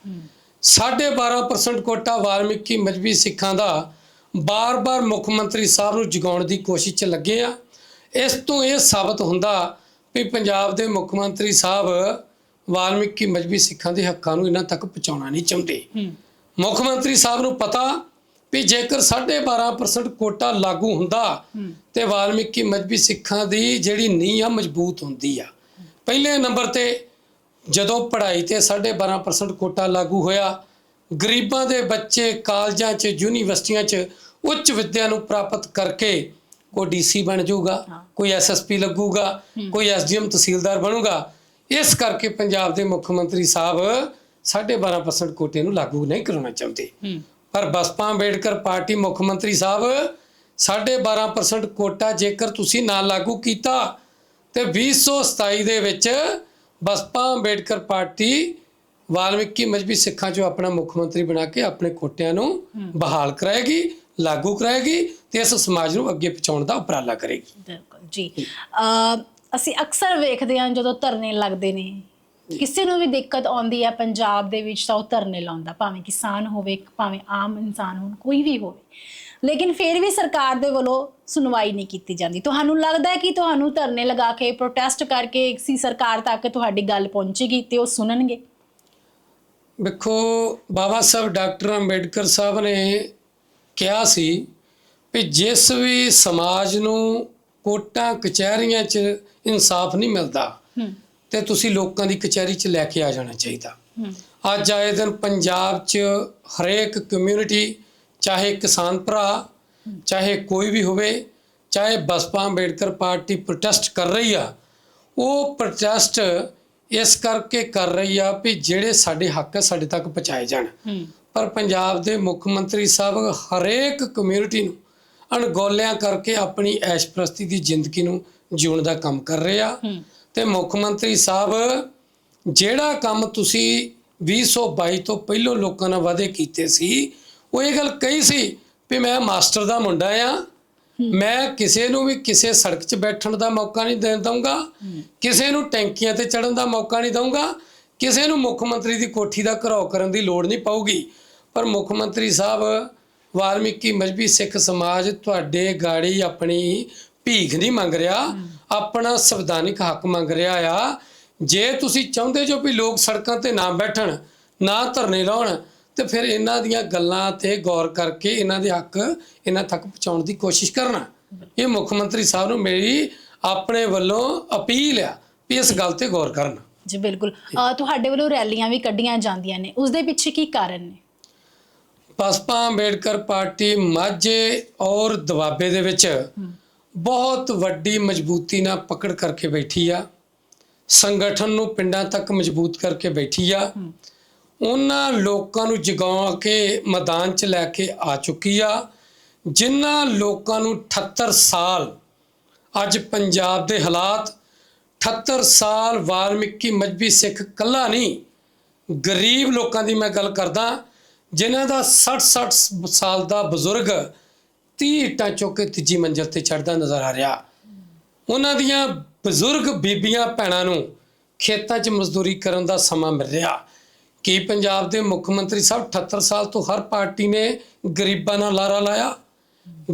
12.5% ਕੋਟਾ ਵਾਲਮੀਕੀ ਮਜਬੀ ਸਿੱਖਾਂ ਦਾ ਬਾਰ-ਬਾਰ ਮੁੱਖ ਮੰਤਰੀ ਸਾਹਿਬ ਨੂੰ ਜਗਾਉਣ ਦੀ ਕੋਸ਼ਿਸ਼ 'ਚ ਲੱਗੇ ਆ। ਇਸ ਤੋਂ ਇਹ ਸਾਬਤ ਹੁੰਦਾ ਵੀ ਪੰਜਾਬ ਦੇ ਮੁੱਖ ਮੰਤਰੀ ਸਾਹਿਬ ਵਾਲਮੀਕੀ ਮਜਬੀ ਸਿੱਖਾਂ ਦੇ ਹੱਕਾਂ ਨੂੰ ਇਹਨਾਂ ਤੱਕ ਪਹੁੰਚਾਉਣਾ ਨਹੀਂ ਚਾਹੁੰਦੇ। ਮੁੱਖ ਮੰਤਰੀ ਸਾਹਿਬ ਨੂੰ ਪਤਾ ਵੀ ਜੇਕਰ 12.5% ਕੋਟਾ ਲਾਗੂ ਹੁੰਦਾ ਤੇ ਵਾਲਮੀਕੀ ਮਜਬੀ ਸਿੱਖਾਂ ਦੀ ਜਿਹੜੀ ਨੀਂਹ ਆ ਮਜ਼ਬੂਤ ਹੁੰਦੀ ਆ। ਪਹਿਲੇ ਨੰਬਰ ਤੇ ਜਦੋਂ ਪੜ੍ਹਾਈ ਤੇ 12.5% ਕੋਟਾ ਲਾਗੂ ਹੋਇਆ ਗਰੀਬਾਂ ਦੇ ਬੱਚੇ ਕਾਲਜਾਂ 'ਚ ਯੂਨੀਵਰਸਿਟੀਆਂ 'ਚ ਉੱਚ ਵਿੱਦਿਆ ਨੂੰ ਪ੍ਰਾਪਤ ਕਰਕੇ ਕੋਈ ਡੀਸੀ ਬਣ ਜਾਊਗਾ ਕੋਈ ਐਸਐਸਪੀ ਲੱਗੂਗਾ ਕੋਈ ਐਸਡੀਐਮ ਤਹਿਸੀਲਦਾਰ ਬਣੂਗਾ ਇਸ ਕਰਕੇ ਪੰਜਾਬ ਦੇ ਮੁੱਖ ਮੰਤਰੀ ਸਾਹਿਬ 12.5% ਕੋਟੇ ਨੂੰ ਲਾਗੂ ਨਹੀਂ ਕਰਾਉਣਾ ਚਾਹੁੰਦੇ। ਪਰ ਬਸਪਾ ਅੰਬੇਡਕਰ ਪਾਰਟੀ ਮੁੱਖ ਮੰਤਰੀ ਸਾਹਿਬ 12.5% ਕੋਟਾ ਜੇਕਰ ਤੁਸੀਂ ਨਾ ਲਾਗੂ ਕੀਤਾ ਤੇ 2027 ਦੇ ਵਿੱਚ ਬਸਪਾ ਅੰਬੇਡਕਰ ਪਾਰਟੀ ਵਾਲਮੀਕੀ ਮਜਬੀ ਸਿੱਖਾਂ ਚੋਂ ਆਪਣਾ ਮੁੱਖ ਮੰਤਰੀ ਬਣਾ ਕੇ ਆਪਣੇ ਕੋਟਿਆਂ ਨੂੰ ਬਹਾਲ ਕਰਾਏਗੀ ਲਾਗੂ ਕਰਾਏਗੀ ਤੇ ਇਸ ਸਮਾਜ ਨੂੰ ਅੱਗੇ ਪਹੁੰਚਾਉਣ ਦਾ ਉਪਰਾਲਾ ਕਰੇਗੀ। ਬਿਲਕੁਲ ਜੀ। ਅਸੀਂ ਅਕਸਰ ਵੇਖਦੇ ਹਾਂ ਜਦੋਂ ਧਰਨੇ ਲੱਗਦੇ ਨੇ। ਕਿਸੇ ਨੂੰ ਵੀ ਦਿੱਕਤ ਆਉਂਦੀ ਹੈ ਪੰਜਾਬ ਦੇ ਵਿੱਚ ਤਾਂ ਉਹ ਧਰਨੇ ਲਾਉਂਦਾ ਭਾਵੇਂ ਕਿਸਾਨ ਹੋਵੇ ਭਾਵੇਂ ਆਮ ਇਨਸਾਨ ਹੋਣ ਕੋਈ ਵੀ ਹੋਵੇ। ਲੇਕਿਨ ਫਿਰ ਵੀ ਸਰਕਾਰ ਦੇ ਵੱਲੋਂ ਸੁਣਵਾਈ ਨਹੀਂ ਕੀਤੀ ਜਾਂਦੀ। ਤੁਹਾਨੂੰ ਲੱਗਦਾ ਹੈ ਕਿ ਤੁਹਾਨੂੰ ਧਰਨੇ ਲਗਾ ਕੇ ਪ੍ਰੋਟੈਸਟ ਕਰਕੇ ਕਿਸੇ ਸਰਕਾਰ ਤੱਕ ਤੁਹਾਡੀ ਗੱਲ ਪਹੁੰਚੇਗੀ ਤੇ ਉਹ ਸੁਣਨਗੇ? ਵੇਖੋ ਬਾਬਾ ਸਾਹਿਬ ਡਾਕਟਰ ਅੰਬੇਡਕਰ ਸਾਹਿਬ ਨੇ ਕਿਹਾ ਸੀ ਵੀ ਜਿਸ ਵੀ ਸਮਾਜ ਨੂੰ ਕੋਰਟਾਂ ਕਚਹਿਰੀਆਂ 'ਚ ਇਨਸਾਫ ਨਹੀਂ ਮਿਲਦਾ ਤੇ ਤੁਸੀਂ ਲੋਕਾਂ ਦੀ ਕਚਹਿਰੀ 'ਚ ਲੈ ਕੇ ਆ ਜਾਣਾ ਚਾਹੀਦਾ। ਅੱਜ ਆਏ ਦਿਨ ਪੰਜਾਬ 'ਚ ਹਰੇਕ ਕਮਿਊਨਿਟੀ ਚਾਹੇ ਕਿਸਾਨ ਭਰਾ ਚਾਹੇ ਕੋਈ ਵੀ ਹੋਵੇ ਚਾਹੇ ਬਸਪਾ ਅੰਬੇਡਕਰ ਪਾਰਟੀ ਪ੍ਰੋਟੈਸਟ ਕਰ ਰਹੀ ਆ ਉਹ ਪ੍ਰੋਟੈਸਟ ਇਸ ਕਰਕੇ ਕਰ ਰਹੀ ਆ ਵੀ ਜਿਹੜੇ ਸਾਡੇ ਹੱਕ ਸਾਡੇ ਤੱਕ ਪਹੁੰਚਾਏ ਜਾਣ। ਪਰ ਪੰਜਾਬ ਦੇ ਮੁੱਖ ਮੰਤਰੀ ਸਾਹਿਬ ਹਰੇਕ ਕਮਿਊਨਿਟੀ ਨੂੰ ਅਣਗੌਲਿਆਂ ਕਰਕੇ ਆਪਣੀ ਐਸ਼ਪ੍ਰਸਤੀ ਦੀ ਜ਼ਿੰਦਗੀ ਨੂੰ ਜਿਉਣ ਦਾ ਕੰਮ ਕਰ ਰਹੇ ਆ। ਤੇ ਮੁੱਖ ਮੰਤਰੀ ਸਾਹਿਬ ਜਿਹੜਾ ਕੰਮ ਤੁਸੀਂ 2022 ਤੋਂ ਪਹਿਲਾਂ ਲੋਕਾਂ ਨਾਲ ਵਾਅਦੇ ਕੀਤੇ ਸੀ ਉਹ ਇਹ ਗੱਲ ਕਹੀ ਸੀ ਵੀ ਮੈਂ ਮਾਸਟਰ ਦਾ ਮੁੰਡਾ ਆ। ਮੈਂ ਕਿਸੇ ਨੂੰ ਵੀ ਕਿਸੇ ਸੜਕ 'ਚ ਬੈਠਣ ਦਾ ਮੌਕਾ ਨਹੀਂ ਦੇਣ ਦਊਂਗਾ। ਕਿਸੇ ਨੂੰ ਟੈਂਕੀਆਂ ਤੇ ਚੜਨ ਦਾ ਮੌਕਾ ਨਹੀਂ ਦਊਂਗਾ। ਕਿਸੇ ਨੂੰ ਮੁੱਖ ਮੰਤਰੀ ਦੀ ਕੋਠੀ ਦਾ ਘਰਾਓ ਕਰਨ ਦੀ ਲੋੜ ਨਹੀਂ ਪਊਗੀ। ਪਰ ਮੁੱਖ ਮੰਤਰੀ ਸਾਹਿਬ ਵਾਲਮੀਕੀ ਮਜਬੀ ਸਿੱਖ ਸਮਾਜ ਤੁਹਾਡੇ ਗਾੜੀ ਆਪਣੀ ਭੀਖ ਨਹੀਂ ਮੰਗ ਰਿਹਾ। ਆਪਣਾ ਸੰਵਿਧਾਨਿਕ ਹੱਕ ਮੰਗ ਰਿਹਾ ਆ। ਜੇ ਤੁਸੀਂ ਚਾਹੁੰਦੇ ਜੋ ਵੀ ਲੋਕ ਸੜਕਾਂ ਤੇ ਨਾ ਬੈਠਣ ਨਾ ਧਰਨੇ ਲਾਉਣ ਤੇ ਫਿਰ ਇਹਨਾਂ ਦੀਆਂ ਗੱਲਾਂ ਤੇ ਗੌਰ ਕਰਕੇ ਇਹਨਾਂ ਦੇ ਹੱਕ ਇਹਨਾਂ ਤੱਕ ਪਹੁੰਚਾਉਣ ਦੀ ਕੋਸ਼ਿਸ਼ ਕਰਨਾ। ਇਹ ਮੁੱਖ ਮੰਤਰੀ ਸਾਹਿਬ ਨੂੰ ਮੇਰੀ ਆਪਣੇ ਵੱਲੋਂ ਅਪੀਲ ਆ ਵੀ ਇਸ ਗੱਲ ਤੇ ਗੌਰ ਕਰਨ। ਜੀ ਬਿਲਕੁਲ। ਤੁਹਾਡੇ ਵੱਲੋਂ ਰੈਲੀਆਂ ਵੀ ਕੱਢੀਆਂ ਜਾਂਦੀਆਂ ਨੇ। ਉਸ ਦੇ ਪਿੱਛੇ ਕੀ ਕਾਰਨ ਨੇ? ਬਸਪਾ ਅੰਬੇਡਕਰ ਪਾਰਟੀ ਮਾਝੇ ਔਰ ਦੁਆਬੇ ਦੇ ਵਿੱਚ ਬਹੁਤ ਵੱਡੀ ਮਜ਼ਬੂਤੀ ਨਾਲ ਪਕੜ ਕਰਕੇ ਬੈਠੀ ਆ। ਸੰਗਠਨ ਨੂੰ ਪਿੰਡਾਂ ਤੱਕ ਮਜ਼ਬੂਤ ਕਰਕੇ ਬੈਠੀ ਆ। ਉਹਨਾਂ ਲੋਕਾਂ ਨੂੰ ਜਗਾ ਕੇ ਮੈਦਾਨ 'ਚ ਲੈ ਕੇ ਆ ਚੁੱਕੀ ਆ, ਜਿਨ੍ਹਾਂ ਲੋਕਾਂ ਨੂੰ 78 ਸਾਲ ਅੱਜ ਪੰਜਾਬ ਦੇ ਹਾਲਾਤ 78 ਸਾਲ ਵਾਲਮੀਕੀ ਮਜਬੀ ਸਿੱਖ ਕੱਲਾ ਨਹੀਂ, ਗਰੀਬ ਲੋਕਾਂ ਦੀ ਮੈਂ ਗੱਲ ਕਰਦਾ, ਜਿਨ੍ਹਾਂ ਦਾ 60-60 ਸਾਲ ਦਾ ਬਜ਼ੁਰਗ 30 ਇੱਟਾਂ ਚੁੱਕ ਕੇ ਤੀਜੀ ਮੰਜ਼ਿਲ ਤੇ ਚੜਦਾ ਨਜ਼ਰ ਆ ਰਿਹਾ। ਉਹਨਾਂ ਦੀਆਂ ਬਜ਼ੁਰਗ ਬੀਬੀਆਂ, ਭੈਣਾਂ ਨੂੰ ਖੇਤਾਂ 'ਚ ਮਜ਼ਦੂਰੀ ਕਰਨ ਦਾ ਸਮਾਂ ਮਿਲ ਰਿਹਾ। ਕੀ ਪੰਜਾਬ ਦੇ ਮੁੱਖ ਮੰਤਰੀ ਸਾਹਿਬ 78 ਸਾਲ ਤੋਂ ਹਰ ਪਾਰਟੀ ਨੇ ਗਰੀਬਾਂ ਨਾਲ ਲਾਰਾ ਲਾਇਆ?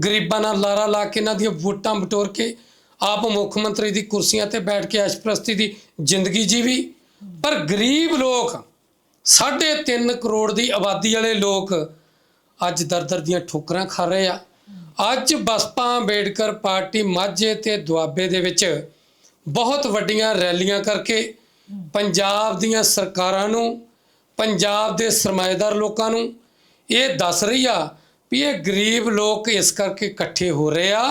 ਗਰੀਬਾਂ ਨਾਲ ਲਾਰਾ ਲਾ ਕੇ ਇਹਨਾਂ ਦੀਆਂ ਵੋਟਾਂ ਬਟੋਰ ਕੇ ਆਪ ਮੁੱਖ ਮੰਤਰੀ ਦੀ ਕੁਰਸੀਆਂ ਤੇ ਬੈਠ ਕੇ ਐਸ਼ਪ੍ਰਸਤੀ ਦੀ ਜ਼ਿੰਦਗੀ ਜੀਵੀ। ਪਰ ਗਰੀਬ ਲੋਕ 3.5 ਕਰੋੜ ਦੀ ਆਬਾਦੀ ਵਾਲੇ ਲੋਕ ਅੱਜ ਦਰ-ਦਰ ਦੀਆਂ ਠੋਕਰਾਂ ਖਾ ਰਹੇ ਆ। ਅੱਜ ਬਸਪਾ ਅੰਬੇਡਕਰ ਪਾਰਟੀ ਮਾਝੇ ਤੇ ਦੁਆਬੇ ਦੇ ਵਿੱਚ ਬਹੁਤ ਵੱਡੀਆਂ ਰੈਲੀਆਂ ਕਰਕੇ ਪੰਜਾਬ ਦੀਆਂ ਸਰਕਾਰਾਂ ਨੂੰ ਪੰਜਾਬ ਦੇ ਸਰਮਾਏਦਾਰ ਲੋਕਾਂ ਨੂੰ ਇਹ ਦੱਸ ਰਹੀ ਆ ਵੀ ਇਹ ਗਰੀਬ ਲੋਕ ਇਸ ਕਰਕੇ ਇਕੱਠੇ ਹੋ ਰਹੇ ਆ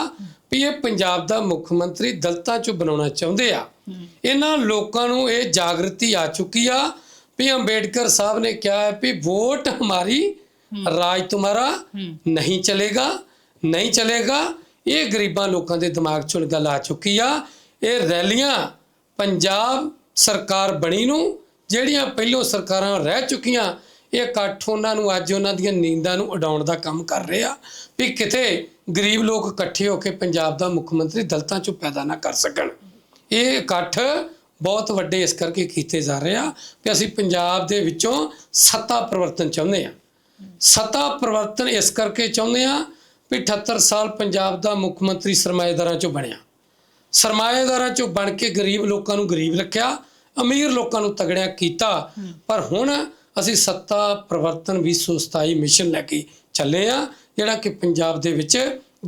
ਵੀ ਇਹ ਪੰਜਾਬ ਦਾ ਮੁੱਖ ਮੰਤਰੀ ਦਲਤਾਂ ਚੋਂ ਬਣਾਉਣਾ ਚਾਹੁੰਦੇ ਆ। ਇਹਨਾਂ ਲੋਕਾਂ ਨੂੰ ਇਹ ਜਾਗਰਤੀ ਆ ਚੁੱਕੀ ਆ ਵੀ ਅੰਬੇਡਕਰ ਸਾਹਿਬ ਨੇ ਕਿਹਾ ਹੈ ਵੀ ਵੋਟ ਹਮਾਰੀ ਰਾਜ ਤੁਮਾਰਾ ਨਹੀਂ ਚਲੇਗਾ ਨਹੀਂ ਚਲੇਗਾ। ਇਹ ਗਰੀਬਾਂ ਲੋਕਾਂ ਦੇ ਦਿਮਾਗ 'ਚ ਹੁਣ ਗੱਲ ਆ ਚੁੱਕੀ ਆ। ਇਹ ਰੈਲੀਆਂ ਪੰਜਾਬ ਸਰਕਾਰ ਬਣੀ ਨੂੰ ਜਿਹੜੀਆਂ ਪਹਿਲੋਂ ਸਰਕਾਰਾਂ ਰਹਿ ਚੁੱਕੀਆਂ, ਇਹ ਇਕੱਠ ਉਹਨਾਂ ਨੂੰ ਅੱਜ ਉਹਨਾਂ ਦੀਆਂ ਨੀਂਦਾਂ ਨੂੰ ਉਡਾਉਣ ਦਾ ਕੰਮ ਕਰ ਰਹੇ ਆ ਵੀ ਕਿਤੇ ਗਰੀਬ ਲੋਕ ਇਕੱਠੇ ਹੋ ਕੇ ਪੰਜਾਬ ਦਾ ਮੁੱਖ ਮੰਤਰੀ ਦਲਤਾਂ 'ਚੋਂ ਪੈਦਾ ਨਾ ਕਰ ਸਕਣ। ਇਹ ਇਕੱਠ ਬਹੁਤ ਵੱਡੇ ਇਸ ਕਰਕੇ ਕੀਤੇ ਜਾ ਰਹੇ ਆ ਕਿ ਅਸੀਂ ਪੰਜਾਬ ਦੇ ਵਿੱਚੋਂ ਸੱਤਾ ਪਰਿਵਰਤਨ ਚਾਹੁੰਦੇ ਆ। ਸੱਤਾ ਪਰਿਵਰਤਨ ਇਸ ਕਰਕੇ ਚਾਹੁੰਦੇ ਆ ਵੀ 78 ਸਾਲ ਪੰਜਾਬ ਦਾ ਮੁੱਖ ਮੰਤਰੀ ਸਰਮਾਏਦਾਰਾਂ ਚੋਂ ਬਣਿਆ। ਸਰਮਾਏਦਾਰਾਂ ਚੋਂ ਬਣ ਕੇ ਗਰੀਬ ਲੋਕਾਂ ਨੂੰ ਗਰੀਬ ਰੱਖਿਆ ਅਮੀਰ ਲੋਕਾਂ ਨੂੰ ਤਗੜਿਆ ਕੀਤਾ। ਪਰ ਹੁਣ ਅਸੀਂ ਸੱਤਾ ਪਰਿਵਰਤਨ 2027 ਮਿਸ਼ਨ ਲੈ ਕੇ ਚੱਲੇ ਆ ਜਿਹੜਾ ਕਿ ਪੰਜਾਬ ਦੇ ਵਿੱਚ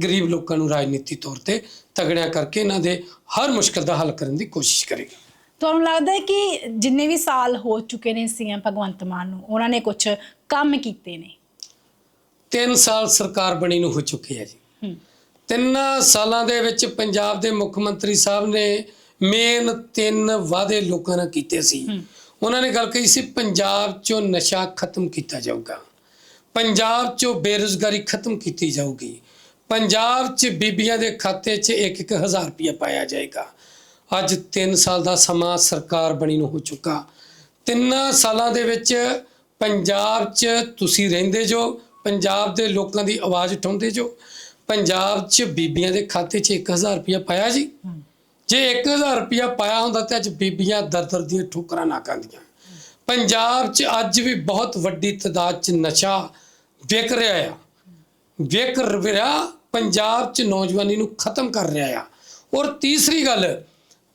ਗਰੀਬ ਲੋਕਾਂ ਨੂੰ ਰਾਜਨੀਤੀ ਤੌਰ ਤੇ ਤਗੜਿਆ ਕਰਕੇ ਇਹਨਾਂ ਦੇ ਹਰ ਮੁਸ਼ਕਲ ਦਾ ਹੱਲ ਕਰਨ ਦੀ ਕੋਸ਼ਿਸ਼ ਕਰੇਗਾ। ਤੁਹਾਨੂੰ ਲੱਗਦਾ ਹੈ ਕਿ ਜਿੰਨੇ ਵੀ ਸਾਲ ਹੋ ਚੁੱਕੇ ਨੇ ਸੀਐਮ ਭਗਵੰਤ ਮਾਨ ਨੂੰ ਉਹਨਾਂ ਨੇ ਕੁਝ ਕੰਮ ਕੀਤੇ ਨੇ? 3 ਸਾਲ ਸਰਕਾਰ ਬਣੀ ਨੂੰ ਹੋ ਚੁੱਕੀ ਹੈ ਜੀ। ਤਿੰਨਾਂ ਸਾਲਾਂ ਦੇ ਵਿੱਚ ਪੰਜਾਬ ਦੇ ਮੁੱਖ ਮੰਤਰੀ ਸਾਹਿਬ ਨੇ ਮੇਨ ਤਿੰਨ ਵਾਅਦੇ ਲੋਕਾਂ ਨਾਲ ਕੀਤੇ ਸੀ। ਉਹਨਾਂ ਨੇ ਗੱਲ ਕਹੀ ਸੀ ਪੰਜਾਬ 'ਚੋਂ ਨਸ਼ਾ ਖਤਮ ਕੀਤਾ ਜਾਊਗਾ। ਪੰਜਾਬ 'ਚੋਂ ਬੇਰੁਜ਼ਗਾਰੀ ਖਤਮ ਕੀਤੀ ਜਾਊਗੀ। ਪੰਜਾਬ 'ਚ ਬੀਬੀਆਂ ਦੇ ਖਾਤੇ 'ਚ 1-1000 ਰੁਪਇਆ ਪਾਇਆ ਜਾਏਗਾ। ਅੱਜ 3 ਸਾਲ ਦਾ ਸਮਾਂ ਸਰਕਾਰ ਬਣੀ ਨੂੰ ਹੋ ਚੁੱਕਾ। ਤਿੰਨਾਂ ਸਾਲਾਂ ਦੇ ਵਿੱਚ ਪੰਜਾਬ 'ਚ ਤੁਸੀਂ ਰਹਿੰਦੇ ਜੋ ਪੰਜਾਬ ਦੇ ਲੋਕਾਂ ਦੀ ਆਵਾਜ਼ ਉਠਾਉਂਦੇ ਜੋ ਪੰਜਾਬ 'ਚ ਬੀਬੀਆਂ ਦੇ ਖਾਤੇ 'ਚ 1000 ਰੁਪਇਆ ਪਾਇਆ ਜੀ। ਜੇ 1000 ਰੁਪਇਆ ਪਾਇਆ ਹੁੰਦਾ ਤੇ ਅੱਜ ਬੀਬੀਆਂ ਦਰ-ਦਰ ਦੀਆਂ ਠੋਕਰਾਂ ਨਾ ਖਾਂਦੀਆਂ ਪੰਜਾਬ 'ਚ ਅੱਜ ਵੀ ਬਹੁਤ ਵੱਡੀ ਤਾਦਾਦ 'ਚ ਨਸ਼ਾ ਵਿਕ ਰਿਹਾ ਆ। ਵਿਕ ਰਿਹਾ, ਪੰਜਾਬ 'ਚ ਨੌਜਵਾਨੀ ਨੂੰ ਖਤਮ ਕਰ ਰਿਹਾ ਆ। ਔਰ ਤੀਸਰੀ ਗੱਲ,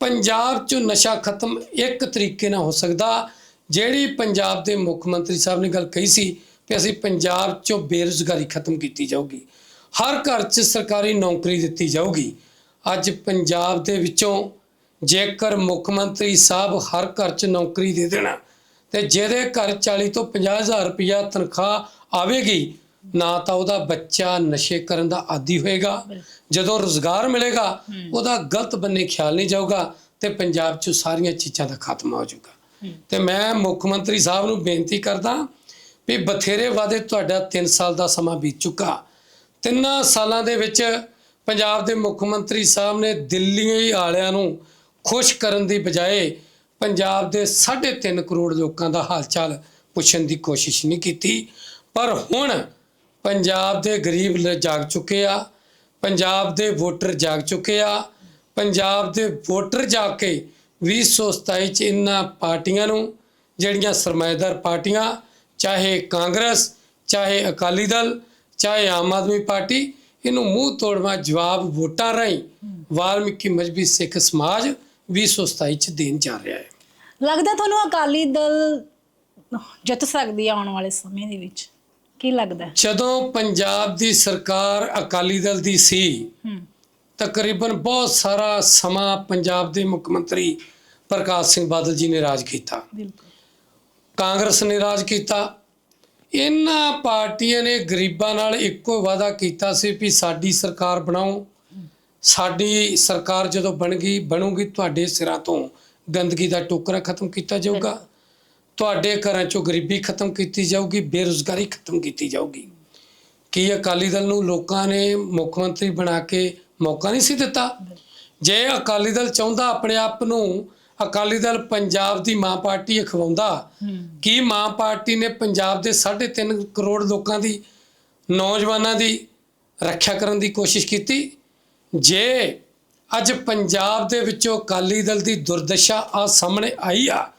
ਪੰਜਾਬ 'ਚ ਨਸ਼ਾ ਖਤਮ ਇੱਕ ਤਰੀਕੇ ਨਾਲ ਹੋ ਸਕਦਾ, ਜਿਹੜੀ ਪੰਜਾਬ ਦੇ ਮੁੱਖ ਮੰਤਰੀ ਸਾਹਿਬ ਨੇ ਗੱਲ ਕਹੀ ਸੀ ਕਿ ਅਸੀਂ ਪੰਜਾਬ 'ਚੋਂ ਬੇਰੁਜ਼ਗਾਰੀ ਖਤਮ ਕੀਤੀ ਜਾਊਗੀ। ਹਰ ਘਰ 'ਚ ਸਰਕਾਰੀ ਨੌਕਰੀ ਦਿੱਤੀ ਜਾਊਗੀ। ਅੱਜ ਪੰਜਾਬ ਦੇ ਵਿੱਚੋਂ ਜੇਕਰ ਮੁੱਖ ਮੰਤਰੀ ਸਾਹਿਬ ਹਰ ਘਰ 'ਚ ਨੌਕਰੀ ਦੇ ਦੇਣਾ ਤੇ ਜਿਹਦੇ ਘਰ 40 ਤੋਂ 50 ਹਜ਼ਾਰ ਰੁਪਇਆ ਤਨਖਾਹ ਆਵੇਗੀ ਨਾ ਤਾਂ ਉਹਦਾ ਬੱਚਾ ਨਸ਼ੇ ਕਰਨ ਦਾ ਆਦੀ ਹੋਏਗਾ। ਜਦੋਂ ਰੋਜ਼ਗਾਰ ਮਿਲੇਗਾ ਉਹਦਾ ਗਲਤ ਬੰਨੇ ਖਿਆਲ ਨਹੀਂ ਜਾਊਗਾ ਤੇ ਪੰਜਾਬ 'ਚ ਸਾਰੀਆਂ ਚੀਜ਼ਾਂ ਦਾ ਖਾਤਮਾ ਹੋ ਜਾਊਗਾ। ਤੇ ਮੈਂ ਮੁੱਖ ਮੰਤਰੀ ਸਾਹਿਬ ਨੂੰ ਬੇਨਤੀ ਕਰਦਾ ਵੀ ਬਥੇਰੇ ਵਾਅਦੇ ਤੁਹਾਡਾ 3 ਸਾਲ ਦਾ ਸਮਾਂ ਬੀਤ ਚੁੱਕਾ। ਤਿੰਨਾਂ ਸਾਲਾਂ ਦੇ ਵਿੱਚ ਪੰਜਾਬ ਦੇ ਮੁੱਖ ਮੰਤਰੀ ਸਾਹਿਬ ਨੇ ਦਿੱਲੀ ਵਾਲਿਆਂ ਨੂੰ ਖੁਸ਼ ਕਰਨ ਦੀ ਬਜਾਏ ਪੰਜਾਬ ਦੇ 3.5 ਕਰੋੜ ਲੋਕਾਂ ਦਾ ਹਾਲਚਾਲ ਪੁੱਛਣ ਦੀ ਕੋਸ਼ਿਸ਼ ਨਹੀਂ ਕੀਤੀ। ਪਰ ਹੁਣ ਪੰਜਾਬ ਦੇ ਗਰੀਬ ਜਾਗ ਚੁੱਕੇ ਆ, ਪੰਜਾਬ ਦੇ ਵੋਟਰ ਜਾਗ ਚੁੱਕੇ ਆ, ਪੰਜਾਬ ਦੇ ਵੋਟਰ ਜਾਗ ਕੇ 2027 ਚ ਇਨ੍ਹਾਂ ਪਾਰਟੀਆਂ ਨੂੰ, ਜਿਹੜੀਆਂ ਸਰਮਾਏਦਾਰ ਪਾਰਟੀਆਂ, ਚਾਹੇ ਕਾਂਗਰਸ, ਚਾਹੇ ਅਕਾਲੀ ਦਲ, ਚਾਹੇ ਆਮ ਆਦਮੀ ਪਾਰਟੀ ਇਹਨੂੰ ਮੂੰਹ ਤੋੜਵਾ ਜਵਾਬ ਵੋਟਾਂ ਰਾਹੀਂ ਵਾਲਮੀਕੀ ਮਜਬੀ ਸਿੱਖ ਸਮਾਜ 2027 ਚ ਦੇਣ ਜਾ ਰਿਹਾ ਹੈ ਲੱਗਦਾ ਤੁਹਾਨੂੰ ਅਕਾਲੀ ਦਲ ਜਿੱਤ ਸਕਦੀ ਹੈ ਆਉਣ ਵਾਲੇ ਸਮੇਂ ਦੇ ਵਿੱਚ ਕੀ ਲੱਗਦਾ? ਜਦੋਂ ਪੰਜਾਬ ਦੀ ਸਰਕਾਰ ਅਕਾਲੀ ਦਲ ਦੀ ਸੀ ਤਕਰੀਬਨ ਬਹੁਤ ਸਾਰਾ ਸਮਾਂ ਪੰਜਾਬ ਦੇ ਮੁੱਖ ਮੰਤਰੀ ਪ੍ਰਕਾਸ਼ ਸਿੰਘ ਬਾਦਲ ਜੀ ਨੇ ਰਾਜ ਕੀਤਾ ਬਿਲਕੁਲ ਕਾਂਗਰਸ ਨੇ ਰਾਜ ਕੀਤਾ ਇਹਨਾਂ ਪਾਰਟੀਆਂ ਨੇ ਗਰੀਬਾਂ ਨਾਲ ਇੱਕੋ ਵਾਅਦਾ ਕੀਤਾ ਸੀ ਵੀ ਸਾਡੀ ਸਰਕਾਰ ਬਣਾਓ। ਸਾਡੀ ਸਰਕਾਰ ਜਦੋਂ ਬਣ ਗਈ ਬਣੂਗੀ, ਤੁਹਾਡੇ ਸਿਰਾਂ ਤੋਂ ਗੰਦਗੀ ਦਾ ਟੋਕਰਾ ਖਤਮ ਕੀਤਾ ਜਾਊਗਾ। ਤੁਹਾਡੇ ਘਰਾਂ ਚੋਂ ਗਰੀਬੀ ਖਤਮ ਕੀਤੀ ਜਾਊਗੀ, ਬੇਰੁਜ਼ਗਾਰੀ ਖਤਮ ਕੀਤੀ ਜਾਊਗੀ। ਕੀ ਅਕਾਲੀ ਦਲ ਨੂੰ ਲੋਕਾਂ ਨੇ ਮੁੱਖ ਮੰਤਰੀ ਬਣਾ ਕੇ ਮੌਕਾ ਨਹੀਂ ਸੀ ਦਿੱਤਾ? ਜੇ ਅਕਾਲੀ ਦਲ ਚਾਹੁੰਦਾ ਆਪਣੇ ਆਪ ਨੂੰ ਅਕਾਲੀ ਦਲ ਪੰਜਾਬ ਦੀ ਮਾਂ ਪਾਰਟੀ ਅਖਵਾਉਂਦਾ। ਕੀ ਮਾਂ ਪਾਰਟੀ ਨੇ ਪੰਜਾਬ ਦੇ 3.5 ਕਰੋੜ ਲੋਕਾਂ ਦੀ ਨੌਜਵਾਨਾਂ ਦੀ ਰੱਖਿਆ ਕਰਨ ਦੀ ਕੋਸ਼ਿਸ਼ ਕੀਤੀ? ਜੇ ਅੱਜ ਪੰਜਾਬ ਦੇ ਵਿੱਚੋਂ ਅਕਾਲੀ ਦਲ ਦੀ ਦੁਰਦਸ਼ਾ ਆ ਸਾਹਮਣੇ ਆਈ ਆ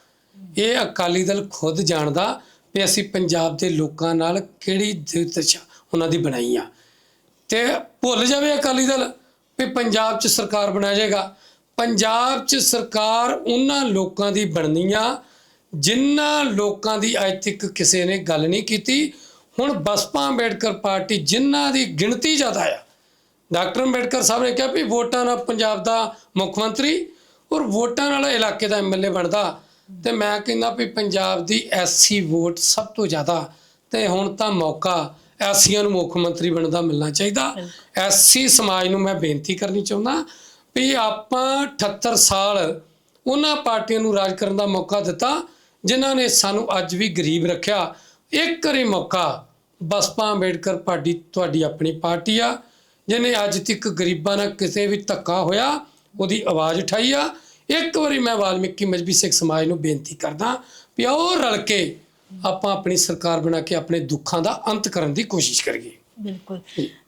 ਇਹ ਅਕਾਲੀ ਦਲ ਖੁਦ ਜਾਣਦਾ ਵੀ ਅਸੀਂ ਪੰਜਾਬ ਦੇ ਲੋਕਾਂ ਨਾਲ ਕਿਹੜੀ ਦੁਰਦਸ਼ਾ ਉਹਨਾਂ ਦੀ ਬਣਾਈ ਆ। ਤੇ ਭੁੱਲ ਜਾਵੇ ਅਕਾਲੀ ਦਲ ਵੀ ਪੰਜਾਬ 'ਚ ਸਰਕਾਰ ਬਣਾਇਆ ਜਾਏਗਾ। ਪੰਜਾਬ 'ਚ ਸਰਕਾਰ ਉਹਨਾਂ ਲੋਕਾਂ ਦੀ ਬਣਨੀ ਆ ਜਿਨ੍ਹਾਂ ਲੋਕਾਂ ਦੀ ਅੱਜ ਤੱਕ ਕਿਸੇ ਨੇ ਗੱਲ ਨਹੀਂ ਕੀਤੀ। ਹੁਣ ਬਸਪਾ ਅੰਬੇਡਕਰ ਪਾਰਟੀ ਜਿਨ੍ਹਾਂ ਦੀ ਗਿਣਤੀ ਜ਼ਿਆਦਾ ਆ ਡਾਕਟਰ ਅੰਬੇਡਕਰ ਸਾਹਿਬ ਨੇ ਕਿਹਾ ਵੀ ਵੋਟਾਂ ਨਾਲ ਪੰਜਾਬ ਦਾ ਮੁੱਖ ਮੰਤਰੀ ਔਰ ਵੋਟਾਂ ਨਾਲ ਇਲਾਕੇ ਦਾ ਐਮਐਲਏ ਬਣਦਾ। ਤੇ ਮੈਂ ਕਹਿੰਦਾ ਵੀ ਪੰਜਾਬ ਦੀ ਐਸਸੀ ਵੋਟ ਸਭ ਤੋਂ ਜ਼ਿਆਦਾ ਤੇ ਹੁਣ ਤਾਂ ਮੌਕਾ ਐਸੀਆਂ ਨੂੰ ਮੁੱਖ ਮੰਤਰੀ ਬਣਨ ਦਾ ਮਿਲਣਾ ਚਾਹੀਦਾ। ਐਸਸੀ ਸਮਾਜ ਨੂੰ ਮੈਂ ਬੇਨਤੀ ਕਰਨੀ ਚਾਹੁੰਦਾ ਵੀ ਆਪਾਂ 78 ਸਾਲ ਉਹਨਾਂ ਪਾਰਟੀਆਂ ਨੂੰ ਰਾਜ ਕਰਨ ਦਾ ਮੌਕਾ ਦਿੱਤਾ, ਜਿਨ੍ਹਾਂ ਨੇ ਸਾਨੂੰ ਅੱਜ ਵੀ ਗਰੀਬ ਰੱਖਿਆ। ਇੱਕ ਵਾਰੀ ਮੌਕਾ, ਬਸਪਾ ਅੰਬੇਡਕਰ ਪਾਰਟੀ ਤੁਹਾਡੀ ਆਪਣੀ ਪਾਰਟੀ ਆ, ਜਿਹਨੇ ਅੱਜ ਤੱਕ ਗਰੀਬਾਂ ਨਾਲ ਕਿਸੇ ਵੀ ਧੱਕਾ ਹੋਇਆ, ਉਹਦੀ ਆਵਾਜ਼ ਉਠਾਈ ਆ। ਇੱਕ ਵਾਰੀ ਮੈਂ ਵਾਲਮੀਕੀ ਮਜਬੀ ਸਿੱਖ ਸਮਾਜ ਨੂੰ ਬੇਨਤੀ ਕਰਦਾ ਵੀ ਆਓ ਰਲ ਕੇ ਆਪਾਂ ਆਪਣੀ ਸਰਕਾਰ ਬਣਾ ਕੇ ਆਪਣੇ ਦੁੱਖਾਂ ਦਾ ਅੰਤ ਕਰਨ ਦੀ ਕੋਸ਼ਿਸ਼ ਕਰੀਏ। ਬਿਲਕੁਲ।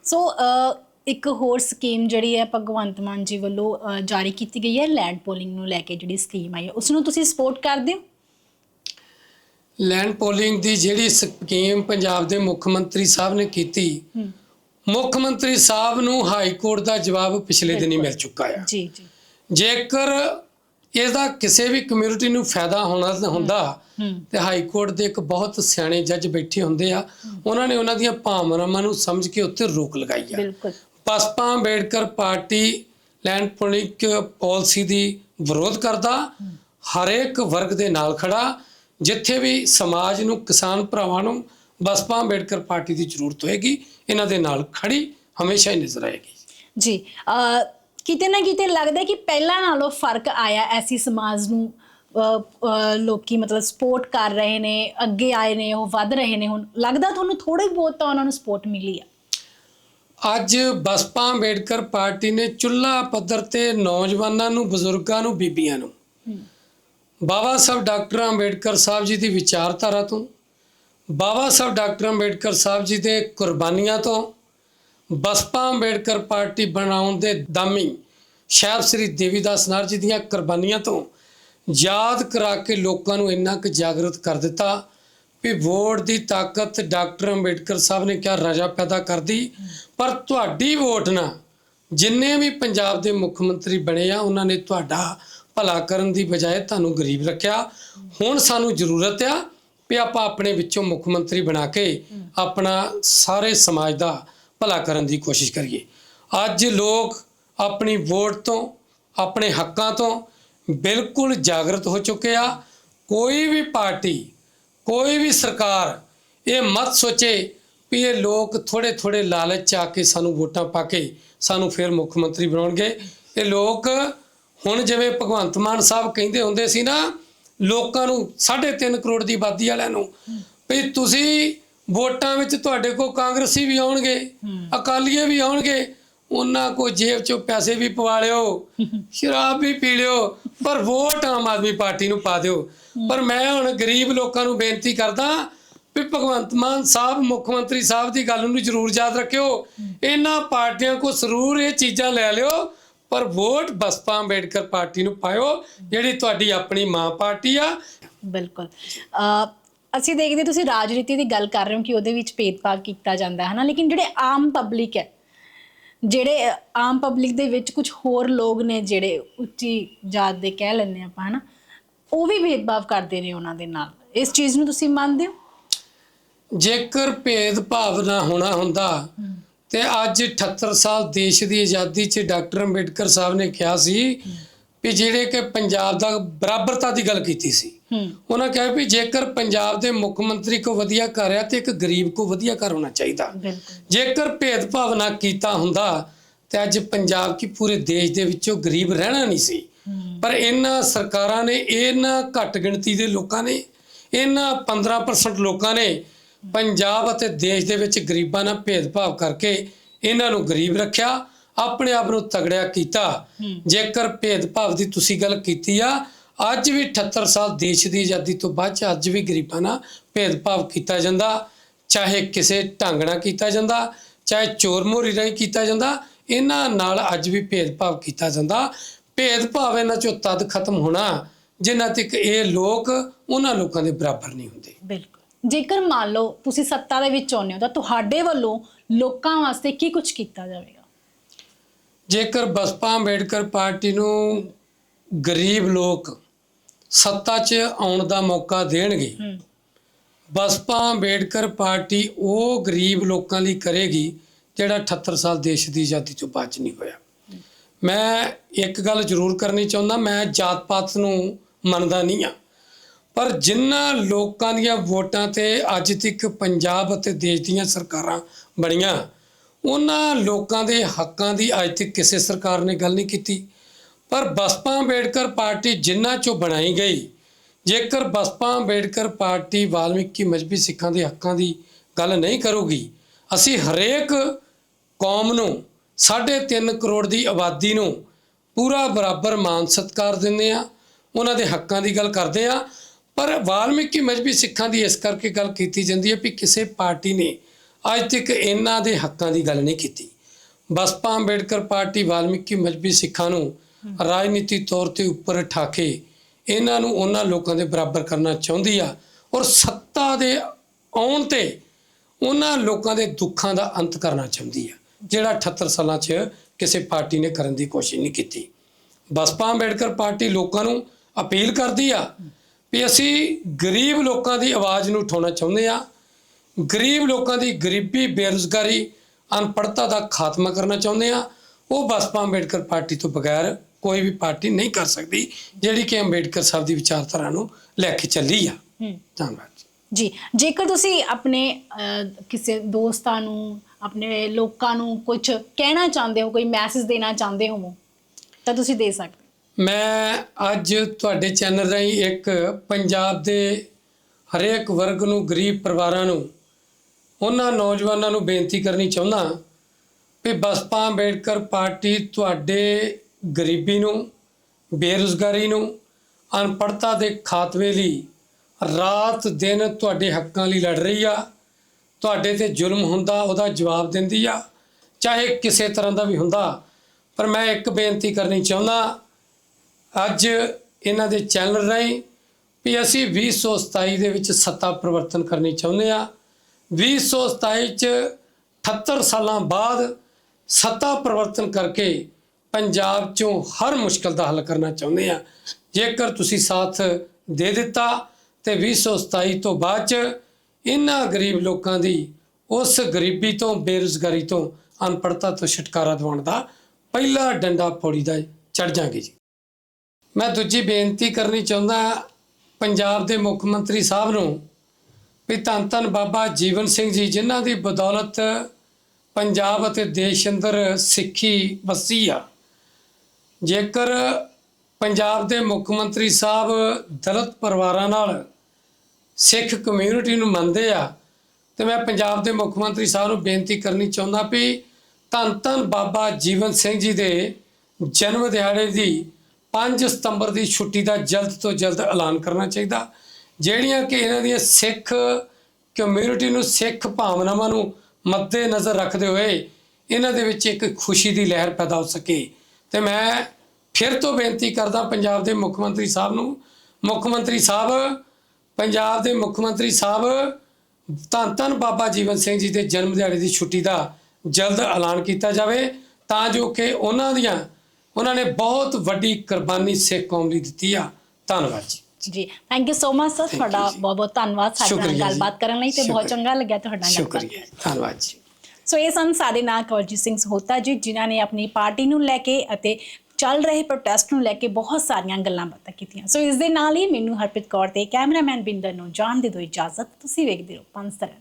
ਸੋ ਇੱਕ ਹੋਰ ਸਕੀਮ ਜਿਹੜੀ ਹੈ ਭਗਵੰਤ ਮਾਨ ਜੀ ਵੱਲੋਂ ਅ, ਜਾਰੀ ਕੀਤੀ ਗਈ ਹੈ ਲੈਂਡ ਪੋਲਿੰਗ ਨੂੰ ਲੈ ਕੇ ਜਿਹੜੀ ਸਕੀਮ ਆਈ ਹੈ। ਉਸ ਨੂੰ ਤੁਸੀਂ ਸਪੋਰਟ ਕਰਦੇ ਹੋ? ਲੈਂਡ ਪੋਲਿੰਗ ਦੀ ਜਿਹੜੀ ਸਕੀਮ ਪੰਜਾਬ ਦੇ ਮੁੱਖ ਮੰਤਰੀ ਸਾਹਿਬ ਨੇ ਕੀਤੀ ਹੂੰ। ਮੁੱਖ ਮੰਤਰੀ ਸਾਹਿਬ ਨੂੰ ਹਾਈ ਕੋਰਟ ਦਾ ਜਵਾਬ ਪਿਛਲੇ ਦਿਨੀ ਮਿਲ ਚੁੱਕਾ ਆ। ਜੀ ਜੀ। ਜੇਕਰ ਇਹਦਾ ਕਿਸੇ ਵੀ ਕਮਿਊਨਿਟੀ ਨੂੰ ਫਾਇਦਾ ਹੋਣਾ ਹੁੰਦਾ ਹੂੰ। ਤੇ ਹਾਈ ਕੋਰਟ ਦੇ ਇੱਕ ਬਹੁਤ ਸਿਆਣੇ ਜੱਜ ਬੈਠੇ ਹੁੰਦੇ ਆ ਉਹਨਾਂ ਨੇ ਉਹਨਾਂ ਦੀਆਂ ਭਾਵਨਾਵਾਂ ਨੂੰ ਸਮਝ ਕੇ ਉੱਤੇ ਰੋਕ ਲਗਾਈ ਆ। ਬਿਲਕੁਲ। ਬਸਪਾ ਅੰਬੇਡਕਰ ਪਾਰਟੀ ਲੈਂਡ ਪੋਲਿਕ ਪਾਲਿਸੀ ਦੀ ਵਿਰੋਧ ਕਰਦਾ ਹਰੇਕ ਵਰਗ ਦੇ ਨਾਲ ਖੜਾ ਜਿੱਥੇ ਵੀ ਸਮਾਜ ਨੂੰ ਕਿਸਾਨ ਭਰਾਵਾਂ ਨੂੰ ਬਸਪਾ ਅੰਬੇਡਕਰ ਪਾਰਟੀ ਦੀ ਜ਼ਰੂਰਤ ਹੋਏਗੀ ਇਹਨਾਂ ਦੇ ਨਾਲ ਖੜੀ ਹਮੇਸ਼ਾ ਹੀ ਨਜ਼ਰ ਆਏਗੀ। ਜੀ ਕਿਤੇ ਨਾ ਕਿਤੇ ਲੱਗਦਾ ਕਿ ਪਹਿਲਾਂ ਨਾਲੋਂ ਫ਼ਰਕ ਆਇਆ ਐਸੀ ਸਮਾਜ ਨੂੰ ਅ, ਲੋਕੀ ਮਤਲਬ ਸਪੋਰਟ ਕਰ ਰਹੇ ਨੇ ਅੱਗੇ ਆਏ ਨੇ ਉਹ ਵੱਧ ਰਹੇ ਨੇ ਹੁਣ। ਲੱਗਦਾ ਤੁਹਾਨੂੰ ਥੋੜੀ ਬਹੁਤ ਤਾਂ ਉਹਨਾਂ ਨੂੰ ਸਪੋਰਟ ਮਿਲੀ ਆ। ਅੱਜ ਬਸਪਾ ਅੰਬੇਡਕਰ ਪਾਰਟੀ ਨੇ ਚੁੱਲ੍ਹਾ ਪੱਧਰ ਤੇ ਨੌਜਵਾਨਾਂ ਨੂੰ ਬਜ਼ੁਰਗਾਂ ਨੂੰ ਬੀਬੀਆਂ ਨੂੰ। ਬਾਬਾ ਸਾਹਿਬ ਡਾਕਟਰ ਅੰਬੇਡਕਰ ਸਾਹਿਬ ਜੀ ਦੀ ਵਿਚਾਰਧਾਰਾ ਤੋਂ ਬਾਬਾ ਸਾਹਿਬ ਡਾਕਟਰ ਅੰਬੇਡਕਰ ਸਾਹਿਬ ਜੀ ਦੇ ਕੁਰਬਾਨੀਆਂ ਤੋਂ ਬਸਪਾ ਅੰਬੇਡਕਰ ਪਾਰਟੀ ਬਣਾਉਣ ਦੇ ਦਾਮੀ ਸ਼ਾਇਦ ਸ੍ਰੀ ਦੇਵੀਦਾਸ ਨਾਰ ਜੀ ਦੀਆਂ ਕੁਰਬਾਨੀਆਂ ਤੋਂ ਯਾਦ ਕਰਾ ਕੇ ਲੋਕਾਂ ਨੂੰ ਇੰਨਾ ਕੁ ਜਾਗਰੂਕ ਕਰ ਦਿੱਤਾ। ਵੀ ਵੋਟ ਦੀ ਤਾਕਤ ਡਾਕਟਰ ਅੰਬੇਡਕਰ ਸਾਹਿਬ ਨੇ ਕਿਹਾ ਰਜ਼ਾ ਪੈਦਾ ਕਰਦੀ। ਪਰ ਤੁਹਾਡੀ ਵੋਟ ਨਾਲ ਜਿੰਨੇ ਵੀ ਪੰਜਾਬ ਦੇ ਮੁੱਖ ਮੰਤਰੀ ਬਣੇ ਆ, ਉਹਨਾਂ ਨੇ ਤੁਹਾਡਾ ਭਲਾ ਕਰਨ ਦੀ ਬਜਾਏ ਤੁਹਾਨੂੰ ਗਰੀਬ ਰੱਖਿਆ। ਹੁਣ ਸਾਨੂੰ ਜ਼ਰੂਰਤ ਆ ਵੀ ਆਪਾਂ ਆਪਣੇ ਵਿੱਚੋਂ ਮੁੱਖ ਮੰਤਰੀ ਬਣਾ ਕੇ ਆਪਣਾ ਸਾਰੇ ਸਮਾਜ ਦਾ ਭਲਾ ਕਰਨ ਦੀ ਕੋਸ਼ਿਸ਼ ਕਰੀਏ। ਅੱਜ ਲੋਕ ਆਪਣੀ ਵੋਟ ਤੋਂ, ਆਪਣੇ ਹੱਕਾਂ ਤੋਂ ਬਿਲਕੁਲ ਜਾਗਰਤ ਹੋ ਚੁੱਕੇ ਆ। ਕੋਈ ਵੀ ਪਾਰਟੀ ਕੋਈ ਵੀ ਸਰਕਾਰ ਇਹ ਮਤ ਸੋਚੇ ਵੀ ਇਹ ਲੋਕ ਥੋੜੇ ਥੋੜੇ ਲਾਲਚ ਆ ਕੇ ਸਾਨੂੰ ਵੋਟਾਂ ਪਾ ਕੇ ਸਾਨੂੰ ਫਿਰ ਮੁੱਖ ਮੰਤਰੀ ਬਣਾਉਣਗੇ। ਇਹ ਲੋਕ ਹੁਣ ਜਿਵੇਂ ਭਗਵੰਤ ਮਾਨ ਸਾਹਿਬ ਕਹਿੰਦੇ ਹੁੰਦੇ ਸੀ ਨਾ ਲੋਕਾਂ ਨੂੰ 3.5 ਕਰੋੜ ਦੀ ਆਬਾਦੀ ਵਾਲਿਆਂ ਨੂੰ ਵੀ ਤੁਸੀਂ ਵੋਟਾਂ ਵਿੱਚ ਤੁਹਾਡੇ ਕੋਲ ਕਾਂਗਰਸੀ ਵੀ ਆਉਣਗੇ ਅਕਾਲੀਏ ਵੀ ਆਉਣਗੇ ਉਹਨਾਂ ਕੋ ਜੇਬ ਚੋਂ ਪੈਸੇ ਵੀ ਪਵਾ ਲਿਓ <laughs> ਸ਼ਰਾਬ ਵੀ ਪੀ ਲਿਓ ਪਰ ਵੋਟ ਆਮ ਆਦਮੀ ਪਾਰਟੀ ਨੂੰ ਪਾ ਦਿਓ। ਪਰ ਮੈਂ ਹੁਣ ਗਰੀਬ ਲੋਕਾਂ ਨੂੰ ਬੇਨਤੀ ਕਰਦਾ ਵੀ ਭਗਵੰਤ ਮਾਨ ਸਾਹਿਬ ਮੁੱਖ ਮੰਤਰੀ ਸਾਹਿਬ ਦੀ ਗੱਲ ਨੂੰ ਜ਼ਰੂਰ ਯਾਦ ਰੱਖਿਓ। ਇਹਨਾਂ ਪਾਰਟੀਆਂ ਕੋ ਜ਼ਰੂਰ ਇਹ ਚੀਜ਼ਾਂ ਲੈ ਲਿਓ ਪਰ ਵੋਟ ਬਸਪਾ ਅੰਬੇਡਕਰ ਪਾਰਟੀ ਨੂੰ ਪਾਇਓ ਜਿਹੜੀ ਤੁਹਾਡੀ ਆਪਣੀ ਮਾਂ ਪਾਰਟੀ ਆ। ਬਿਲਕੁਲ। ਅ, ਅਸੀਂ ਦੇਖਦੇ ਤੁਸੀਂ ਰਾਜਨੀਤੀ ਦੀ ਗੱਲ ਕਰ ਰਹੇ ਹੋ ਕਿ ਉਹਦੇ ਵਿੱਚ ਭੇਦਭਾਵ ਕੀਤਾ ਜਾਂਦਾ ਹੈ ਨਾ ਲੇਕਿਨ ਜਿਹੜੇ ਆਮ ਪਬਲਿਕ ਹੈ ਜਿਹੜੇ ਆਮ ਪਬਲਿਕ ਦੇ ਵਿੱਚ ਕੁਝ ਹੋਰ ਲੋਕ ਨੇ ਜਿਹੜੇ ਉੱਚੀ ਜਾਤ ਦੇ ਕਹਿ ਲੈਂਦੇ ਆਪਾਂ ਹਨਾ ਉਹ ਵੀ ਭੇਦਭਾਵ ਕਰਦੇ ਨੇ ਉਹਨਾਂ ਦੇ ਨਾਲ। ਇਸ ਚੀਜ਼ ਨੂੰ ਤੁਸੀਂ ਮੰਨਦੇ ਹੋ? ਜੇਕਰ ਭੇਦਭਾਵ ਨਾ ਹੋਣਾ ਹੁੰਦਾ ਤੇ ਅੱਜ 78 ਸਾਲ ਦੇਸ਼ ਦੀ ਆਜ਼ਾਦੀ 'ਚ ਡਾਕਟਰ ਅੰਬੇਡਕਰ ਸਾਹਿਬ ਨੇ ਕਿਹਾ ਸੀ ਵੀ ਜਿਹੜੇ ਕਿ ਪੰਜਾਬ ਦਾ ਬਰਾਬਰਤਾ ਦੀ ਗੱਲ ਕੀਤੀ ਸੀ। ਉਹਨਾਂ ਕਿਹਾ ਵੀ ਜੇਕਰ ਪੰਜਾਬ ਦੇ ਮੁੱਖ ਮੰਤਰੀ ਕੋ ਵਧੀਆ ਘਰ ਆ ਤੇ ਇੱਕ ਗਰੀਬ ਕੋ ਵਧੀਆ ਘਰ ਹੋਣਾ ਚਾਹੀਦਾ। ਜੇਕਰ ਭੇਦਭਾਵ ਨਾ ਕੀਤਾ ਹੁੰਦਾ ਤੇ ਅੱਜ ਪੰਜਾਬ ਕੀ ਪੂਰੇ ਦੇਸ਼ ਦੇ ਵਿੱਚੋਂ ਗਰੀਬ ਰਹਿਣਾ ਨਹੀਂ ਸੀ। ਪਰ ਇਹਨਾਂ ਸਰਕਾਰਾਂ ਨੇ, ਇਹਨਾਂ ਘੱਟ ਗਿਣਤੀ ਦੇ ਲੋਕਾਂ ਨੇ, ਇਹਨਾਂ 15% ਲੋਕਾਂ ਨੇ ਪੰਜਾਬ ਅਤੇ ਦੇਸ਼ ਦੇ ਵਿੱਚ ਗਰੀਬਾਂ ਨਾਲ ਭੇਦਭਾਵ ਕਰਕੇ ਇਹਨਾਂ ਨੂੰ ਗਰੀਬ ਰੱਖਿਆ, ਆਪਣੇ ਆਪ ਨੂੰ ਤਗੜਿਆ ਕੀਤਾ। ਜੇਕਰ ਭੇਦਭਾਵ ਦੀ ਤੁਸੀਂ ਗੱਲ ਕੀਤੀ ਆ, ਅੱਜ ਵੀ 78 ਸਾਲ ਦੇਸ਼ ਦੀ ਆਜ਼ਾਦੀ ਤੋਂ ਬਾਅਦ ਚ ਅੱਜ ਵੀ ਗਰੀਬਾਂ ਨਾਲ ਭੇਦਭਾਵ ਕੀਤਾ ਜਾਂਦਾ। ਚਾਹੇ ਕਿਸੇ ਢੰਗ ਨਾਲ ਕੀਤਾ ਜਾਂਦਾ, ਚਾਹੇ ਚੋਰ ਮੋਰੀ ਰਾਹੀਂ ਕੀਤਾ ਜਾਂਦਾ, ਇਹਨਾਂ ਨਾਲ ਅੱਜ ਵੀ ਭੇਦਭਾਵ ਕੀਤਾ ਜਾਂਦਾ। ਭੇਦਭਾਵ ਇਹਨਾਂ ਚੋਂ ਤਦ ਖਤਮ ਹੋਣਾ। ਜਿਨ੍ਹਾਂ ਤੱਕ ਇਹ ਲੋਕ ਉਹਨਾਂ ਲੋਕਾਂ ਦੇ ਬਰਾਬਰ ਨਹੀਂ ਹੁੰਦੇ। ਬਿਲਕੁਲ। ਜੇਕਰ ਮੰਨ ਲਓ ਤੁਸੀਂ ਸੱਤਾ ਦੇ ਵਿੱਚ ਆਉਂਦੇ ਹੋ ਤਾਂ ਤੁਹਾਡੇ ਵੱਲੋਂ ਲੋਕਾਂ ਵਾਸਤੇ ਕੀ ਕੁਝ ਕੀਤਾ ਜਾਵੇਗਾ? ਜੇਕਰ ਬਸਪਾ ਅੰਬੇਡਕਰ ਪਾਰਟੀ ਨੂੰ ਗਰੀਬ ਲੋਕ ਸੱਤਾ 'ਚ ਆਉਣ ਦਾ ਮੌਕਾ ਦੇਣਗੇ ਬਸਪਾ ਅੰਬੇਡਕਰ ਪਾਰਟੀ ਉਹ ਗਰੀਬ ਲੋਕਾਂ ਲਈ ਕਰੇਗੀ ਜਿਹੜਾ 78 ਸਾਲ ਦੇਸ਼ ਦੀ ਆਜ਼ਾਦੀ ਤੋਂ ਬਾਅਦ ਨਹੀਂ ਹੋਇਆ। ਮੈਂ ਇੱਕ ਗੱਲ ਜ਼ਰੂਰ ਕਰਨੀ ਚਾਹੁੰਦਾ, ਮੈਂ ਜਾਤ ਪਾਤ ਨੂੰ ਮੰਨਦਾ ਨਹੀਂ ਆ ਪਰ ਜਿਨ੍ਹਾਂ ਲੋਕਾਂ ਦੀਆਂ ਵੋਟਾਂ ਤੇ ਅੱਜ ਤੱਕ ਪੰਜਾਬ ਅਤੇ ਦੇਸ਼ ਦੀਆਂ ਸਰਕਾਰਾਂ ਬਣੀਆਂ, ਉਹਨਾਂ ਲੋਕਾਂ ਦੇ ਹੱਕਾਂ ਦੀ ਅੱਜ ਤੱਕ ਕਿਸੇ ਸਰਕਾਰ ਨੇ ਗੱਲ ਨਹੀਂ ਕੀਤੀ। ਪਰ ਬਸਪਾ ਅੰਬੇਡਕਰ ਪਾਰਟੀ ਜਿਨ੍ਹਾਂ ਚੋਂ ਬਣਾਈ ਗਈ, ਜੇਕਰ ਬਸਪਾ ਅੰਬੇਡਕਰ ਪਾਰਟੀ ਵਾਲਮੀਕੀ ਮਜਬੀ ਸਿੱਖਾਂ ਦੇ ਹੱਕਾਂ ਦੀ ਗੱਲ ਨਹੀਂ ਕਰੂਗੀ, ਅਸੀਂ ਹਰੇਕ ਕੌਮ ਨੂੰ 3.5 ਕਰੋੜ ਦੀ ਆਬਾਦੀ ਨੂੰ ਪੂਰਾ ਬਰਾਬਰ ਮਾਨ ਸਤਿਕਾਰ ਦਿੰਦੇ ਆ, ਉਹਨਾਂ ਦੇ ਹੱਕਾਂ ਦੀ ਗੱਲ ਕਰਦੇ ਆ। ਪਰ ਵਾਲਮੀਕੀ ਮਜਬੀ ਸਿੱਖਾਂ ਦੀ ਇਸ ਕਰਕੇ ਗੱਲ ਕੀਤੀ ਜਾਂਦੀ ਹੈ ਵੀ ਕਿਸੇ ਪਾਰਟੀ ਨੇ ਅੱਜ ਤੱਕ ਇਹਨਾਂ ਦੇ ਹੱਕਾਂ ਦੀ ਗੱਲ ਨਹੀਂ ਕੀਤੀ। ਬਸਪਾ ਅੰਬੇਡਕਰ ਪਾਰਟੀ ਵਾਲਮੀਕੀ ਮਜਬੀ ਸਿੱਖਾਂ ਨੂੰ ਰਾਜਨੀਤੀ ਤੌਰ ਤੇ ਉੱਪਰ ਉਠਾ ਕੇ ਇਹਨਾਂ ਨੂੰ ਉਹਨਾਂ ਲੋਕਾਂ ਦੇ ਬਰਾਬਰ ਕਰਨਾ ਚਾਹੁੰਦੀ ਆ ਔਰ ਸੱਤਾ ਦੇ ਆਉਣ ਤੇ ਉਹਨਾਂ ਲੋਕਾਂ ਦੇ ਦੁੱਖਾਂ ਦਾ ਅੰਤ ਕਰਨਾ ਚਾਹੁੰਦੀ ਆ। ਜਿਹੜਾ 78 ਸਾਲਾਂ 'ਚ ਕਿਸੇ ਪਾਰਟੀ ਨੇ ਕਰਨ ਦੀ ਕੋਸ਼ਿਸ਼ ਨਹੀਂ ਕੀਤੀ। ਬਸਪਾ ਅੰਬੇਡਕਰ ਪਾਰਟੀ ਲੋਕਾਂ ਨੂੰ ਅਪੀਲ ਕਰਦੀ ਆ ਵੀ ਅਸੀਂ ਗਰੀਬ ਲੋਕਾਂ ਦੀ ਆਵਾਜ਼ ਨੂੰ ਉਠਾਉਣਾ ਚਾਹੁੰਦੇ ਆ ਗਰੀਬ ਲੋਕਾਂ ਦੀ ਗਰੀਬੀ ਬੇਰੁਜ਼ਗਾਰੀ ਅਨਪੜ੍ਹਤਾ ਦਾ ਖਾਤਮਾ ਕਰਨਾ ਚਾਹੁੰਦੇ ਆ। ਉਹ ਬਸਪਾ ਅੰਬੇਡਕਰ ਪਾਰਟੀ ਤੋਂ ਬਗੈਰ ਕੋਈ ਵੀ ਪਾਰਟੀ ਨਹੀਂ ਕਰ ਸਕਦੀ ਜਿਹੜੀ ਕਿ ਅੰਬੇਡਕਰ ਸਾਹਿਬ ਦੀ ਵਿਚਾਰਧਾਰਾ ਨੂੰ ਲੈ ਕੇ ਚੱਲੀ ਆ। ਧੰਨਵਾਦ ਜੀ। ਜੇਕਰ ਤੁਸੀਂ ਆਪਣੇ ਕਿਸੇ ਦੋਸਤਾਂ ਨੂੰ ਆਪਣੇ ਲੋਕਾਂ ਨੂੰ ਕੁਝ ਕਹਿਣਾ ਚਾਹੁੰਦੇ ਹੋ, ਕੋਈ ਮੈਸੇਜ ਦੇਣਾ ਚਾਹੁੰਦੇ ਹੋ? ਤਾਂ ਤੁਸੀਂ ਦੇ ਸਕਦੇ ਮੈਂ ਅੱਜ ਤੁਹਾਡੇ ਚੈਨਲ ਰਾਹੀਂ ਇੱਕ ਪੰਜਾਬ ਦੇ ਹਰੇਕ ਵਰਗ ਨੂੰ, ਗਰੀਬ ਪਰਿਵਾਰਾਂ ਨੂੰ, ਉਹਨਾਂ ਨੌਜਵਾਨਾਂ ਨੂੰ ਬੇਨਤੀ ਕਰਨੀ ਚਾਹੁੰਦਾ ਵੀ ਬਸਪਾ ਅੰਬੇਡਕਰ ਪਾਰਟੀ ਤੁਹਾਡੇ ਗਰੀਬੀ ਨੂੰ, ਬੇਰੁਜ਼ਗਾਰੀ ਨੂੰ, ਅਨਪੜ੍ਹਤਾ ਦੇ ਖਾਤਮੇ ਲਈ ਰਾਤ ਦਿਨ ਤੁਹਾਡੇ ਹੱਕਾਂ ਲਈ ਲੜ ਰਹੀ ਆ। ਤੁਹਾਡੇ ਤੇ ਜ਼ੁਲਮ ਹੁੰਦਾ, ਉਹਦਾ ਜਵਾਬ ਦਿੰਦੀ ਆ। ਚਾਹੇ ਕਿਸੇ ਤਰ੍ਹਾਂ ਦਾ ਵੀ ਹੁੰਦਾ, ਪਰ ਮੈਂ ਇੱਕ ਬੇਨਤੀ ਕਰਨੀ ਚਾਹੁੰਦਾ, ਅੱਜ ਇਹਨਾਂ ਦੇ ਚੈਨਲ ਰਾਹੀਂ ਵੀ ਅਸੀਂ 2027 ਦੇ ਵਿੱਚ ਸੱਤਾ ਪਰਿਵਰਤਨ ਕਰਨੀ ਚਾਹੁੰਦੇ ਆ। 2027 ਚ 78 ਸਾਲਾਂ ਬਾਅਦ ਸੱਤਾ ਪਰਿਵਰਤਨ ਕਰਕੇ ਪੰਜਾਬ ਚੋਂ ਹਰ ਮੁਸ਼ਕਲ ਦਾ ਹੱਲ ਕਰਨਾ ਚਾਹੁੰਦੇ ਆ। ਜੇਕਰ ਤੁਸੀਂ ਸਾਥ ਦੇ ਦਿੱਤਾ, ਤੇ 2027 ਤੋਂ ਬਾਅਦ ਚ ਇਹਨਾਂ ਗਰੀਬ ਲੋਕਾਂ ਦੀ, ਉਸ ਗਰੀਬੀ ਤੋਂ, ਬੇਰੁਜ਼ਗਾਰੀ ਤੋਂ ਅਨਪੜ੍ਹਤਾ ਤੋਂ ਛੁਟਕਾਰਾ ਦਿਵਾਉਣ ਦਾ ਪਹਿਲਾ ਡੰਡਾ ਪੌੜੀ ਦਾ ਚੜ ਜਾਗੇ ਜੀ। ਮੈਂ ਦੂਜੀ ਬੇਨਤੀ ਕਰਨੀ ਚਾਹੁੰਦਾ ਪੰਜਾਬ ਦੇ ਮੁੱਖ ਮੰਤਰੀ ਸਾਹਿਬ ਨੂੰ ਵੀ ਧੰਨ ਧੰਨ ਬਾਬਾ ਜੀਵਨ ਸਿੰਘ ਜੀ, ਜਿਨ੍ਹਾਂ ਦੀ ਬਦੌਲਤ ਪੰਜਾਬ ਅਤੇ ਦੇਸ਼ ਅੰਦਰ ਸਿੱਖੀ ਵਸੀ ਆ। ਜੇਕਰ ਪੰਜਾਬ ਦੇ ਮੁੱਖ ਮੰਤਰੀ ਸਾਹਿਬ ਦਲਿਤ ਪਰਿਵਾਰਾਂ ਨਾਲ ਸਿੱਖ ਕਮਿਊਨਿਟੀ ਨੂੰ ਮੰਨਦੇ ਆ, ਤੇ ਮੈਂ ਪੰਜਾਬ ਦੇ ਮੁੱਖ ਮੰਤਰੀ ਸਾਹਿਬ ਨੂੰ ਬੇਨਤੀ ਕਰਨੀ ਚਾਹੁੰਦਾ ਵੀ ਧੰਨ ਧੰਨ ਬਾਬਾ ਜੀਵਨ ਸਿੰਘ ਜੀ ਦੇ ਜਨਮ ਦਿਹਾੜੇ ਦੀ 5 ਸਤੰਬਰ ਦੀ ਛੁੱਟੀ ਦਾ ਜਲਦ ਤੋਂ ਜਲਦ ਐਲਾਨ ਕਰਨਾ ਚਾਹੀਦਾ, ਜਿਹੜੀਆਂ ਕਿ ਇਹਨਾਂ ਦੀਆਂ ਸਿੱਖ ਕਮਿਊਨਿਟੀ ਨੂੰ ਸਿੱਖ ਭਾਵਨਾਵਾਂ ਨੂੰ ਮੱਦੇ ਨਜ਼ਰ ਰੱਖਦੇ ਹੋਏ ਇਹਨਾਂ ਦੇ ਵਿੱਚ ਇੱਕ ਖੁਸ਼ੀ ਦੀ ਲਹਿਰ ਪੈਦਾ ਹੋ ਸਕੇ। ਤੇ ਮੈਂ ਫਿਰ ਤੋਂ ਬੇਨਤੀ ਕਰਦਾ ਪੰਜਾਬ ਦੇ ਮੁੱਖ ਮੰਤਰੀ ਸਾਹਿਬ ਨੂੰ, ਮੁੱਖ ਮੰਤਰੀ ਸਾਹਿਬ ਪੰਜਾਬ ਦੇ ਮੁੱਖ ਮੰਤਰੀ ਸਾਹਿਬ ਧੰਨ ਧੰਨ ਬਾਬਾ ਜੀਵਨ ਸਿੰਘ ਜੀ ਦੇ ਜਨਮ ਦਿਹਾੜੇ ਦੀ ਛੁੱਟੀ ਦਾ ਜਲਦ ਐਲਾਨ ਕੀਤਾ ਜਾਵੇ ਤਾਂ ਜੋ ਕਿ ਉਹਨਾਂ ਦੀਆਂ ਉਹਨਾਂ ਨੇ ਬਹੁਤ ਵੱਡੀ ਕੁਰਬਾਨੀ ਸਿੱਖ ਕੌਮ ਲਈ ਦਿੱਤੀ ਆ ਧੰਨਵਾਦ ਜੀ ਜੀ thank you so much sir ਤੁਹਾਡਾ। ਬਹੁਤ ਬਹੁਤ ਧੰਨਵਾਦ ਸਾਡੇ ਨਾਲ। ਗੱਲਬਾਤ ਕਰਨ ਲਈ ਤੇ ਬਹੁਤ। ਚੰਗਾ ਲੱਗਿਆ ਤੁਹਾਡੇ ਨਾਲ ਗੱਲਬਾਤ ਸ਼ੁਕਰੀਆ ਧੰਨਵਾਦ ਜੀ ਸੋ ਇਹ ਸਨ ਸਾਡੇ ਨਾਲ ਕਵਲਜੀਤ ਸਿੰਘ ਸਹੋਤਾ ਜੀ ਜਿਨ੍ਹਾਂ ਨੇ ਆਪਣੀ ਪਾਰਟੀ ਨੂੰ ਲੈ ਕੇ ਅਤੇ ਚੱਲ ਰਹੇ ਪ੍ਰੋਟੈਸਟ ਨੂੰ ਲੈ ਕੇ ਬਹੁਤ ਸਾਰੀਆਂ ਗੱਲਾਂ ਬਾਤਾਂ ਕੀਤੀਆਂ। ਸੋ ਇਸ ਦੇ ਨਾਲ ਹੀ ਮੈਨੂੰ ਹਰਪ੍ਰੀਤ ਕੌਰ ਤੇ ਕੈਮਰਾਮੈਨ ਬਿੰਦਰ ਨੂੰ ਜਾਣ ਦੇ ਦਿਓ ਇਜਾਜ਼ਤ, ਤੁਸੀਂ ਵੇਖਦੇ ਰਹੋ ਪੰਜ ਤਰ੍ਹਾਂ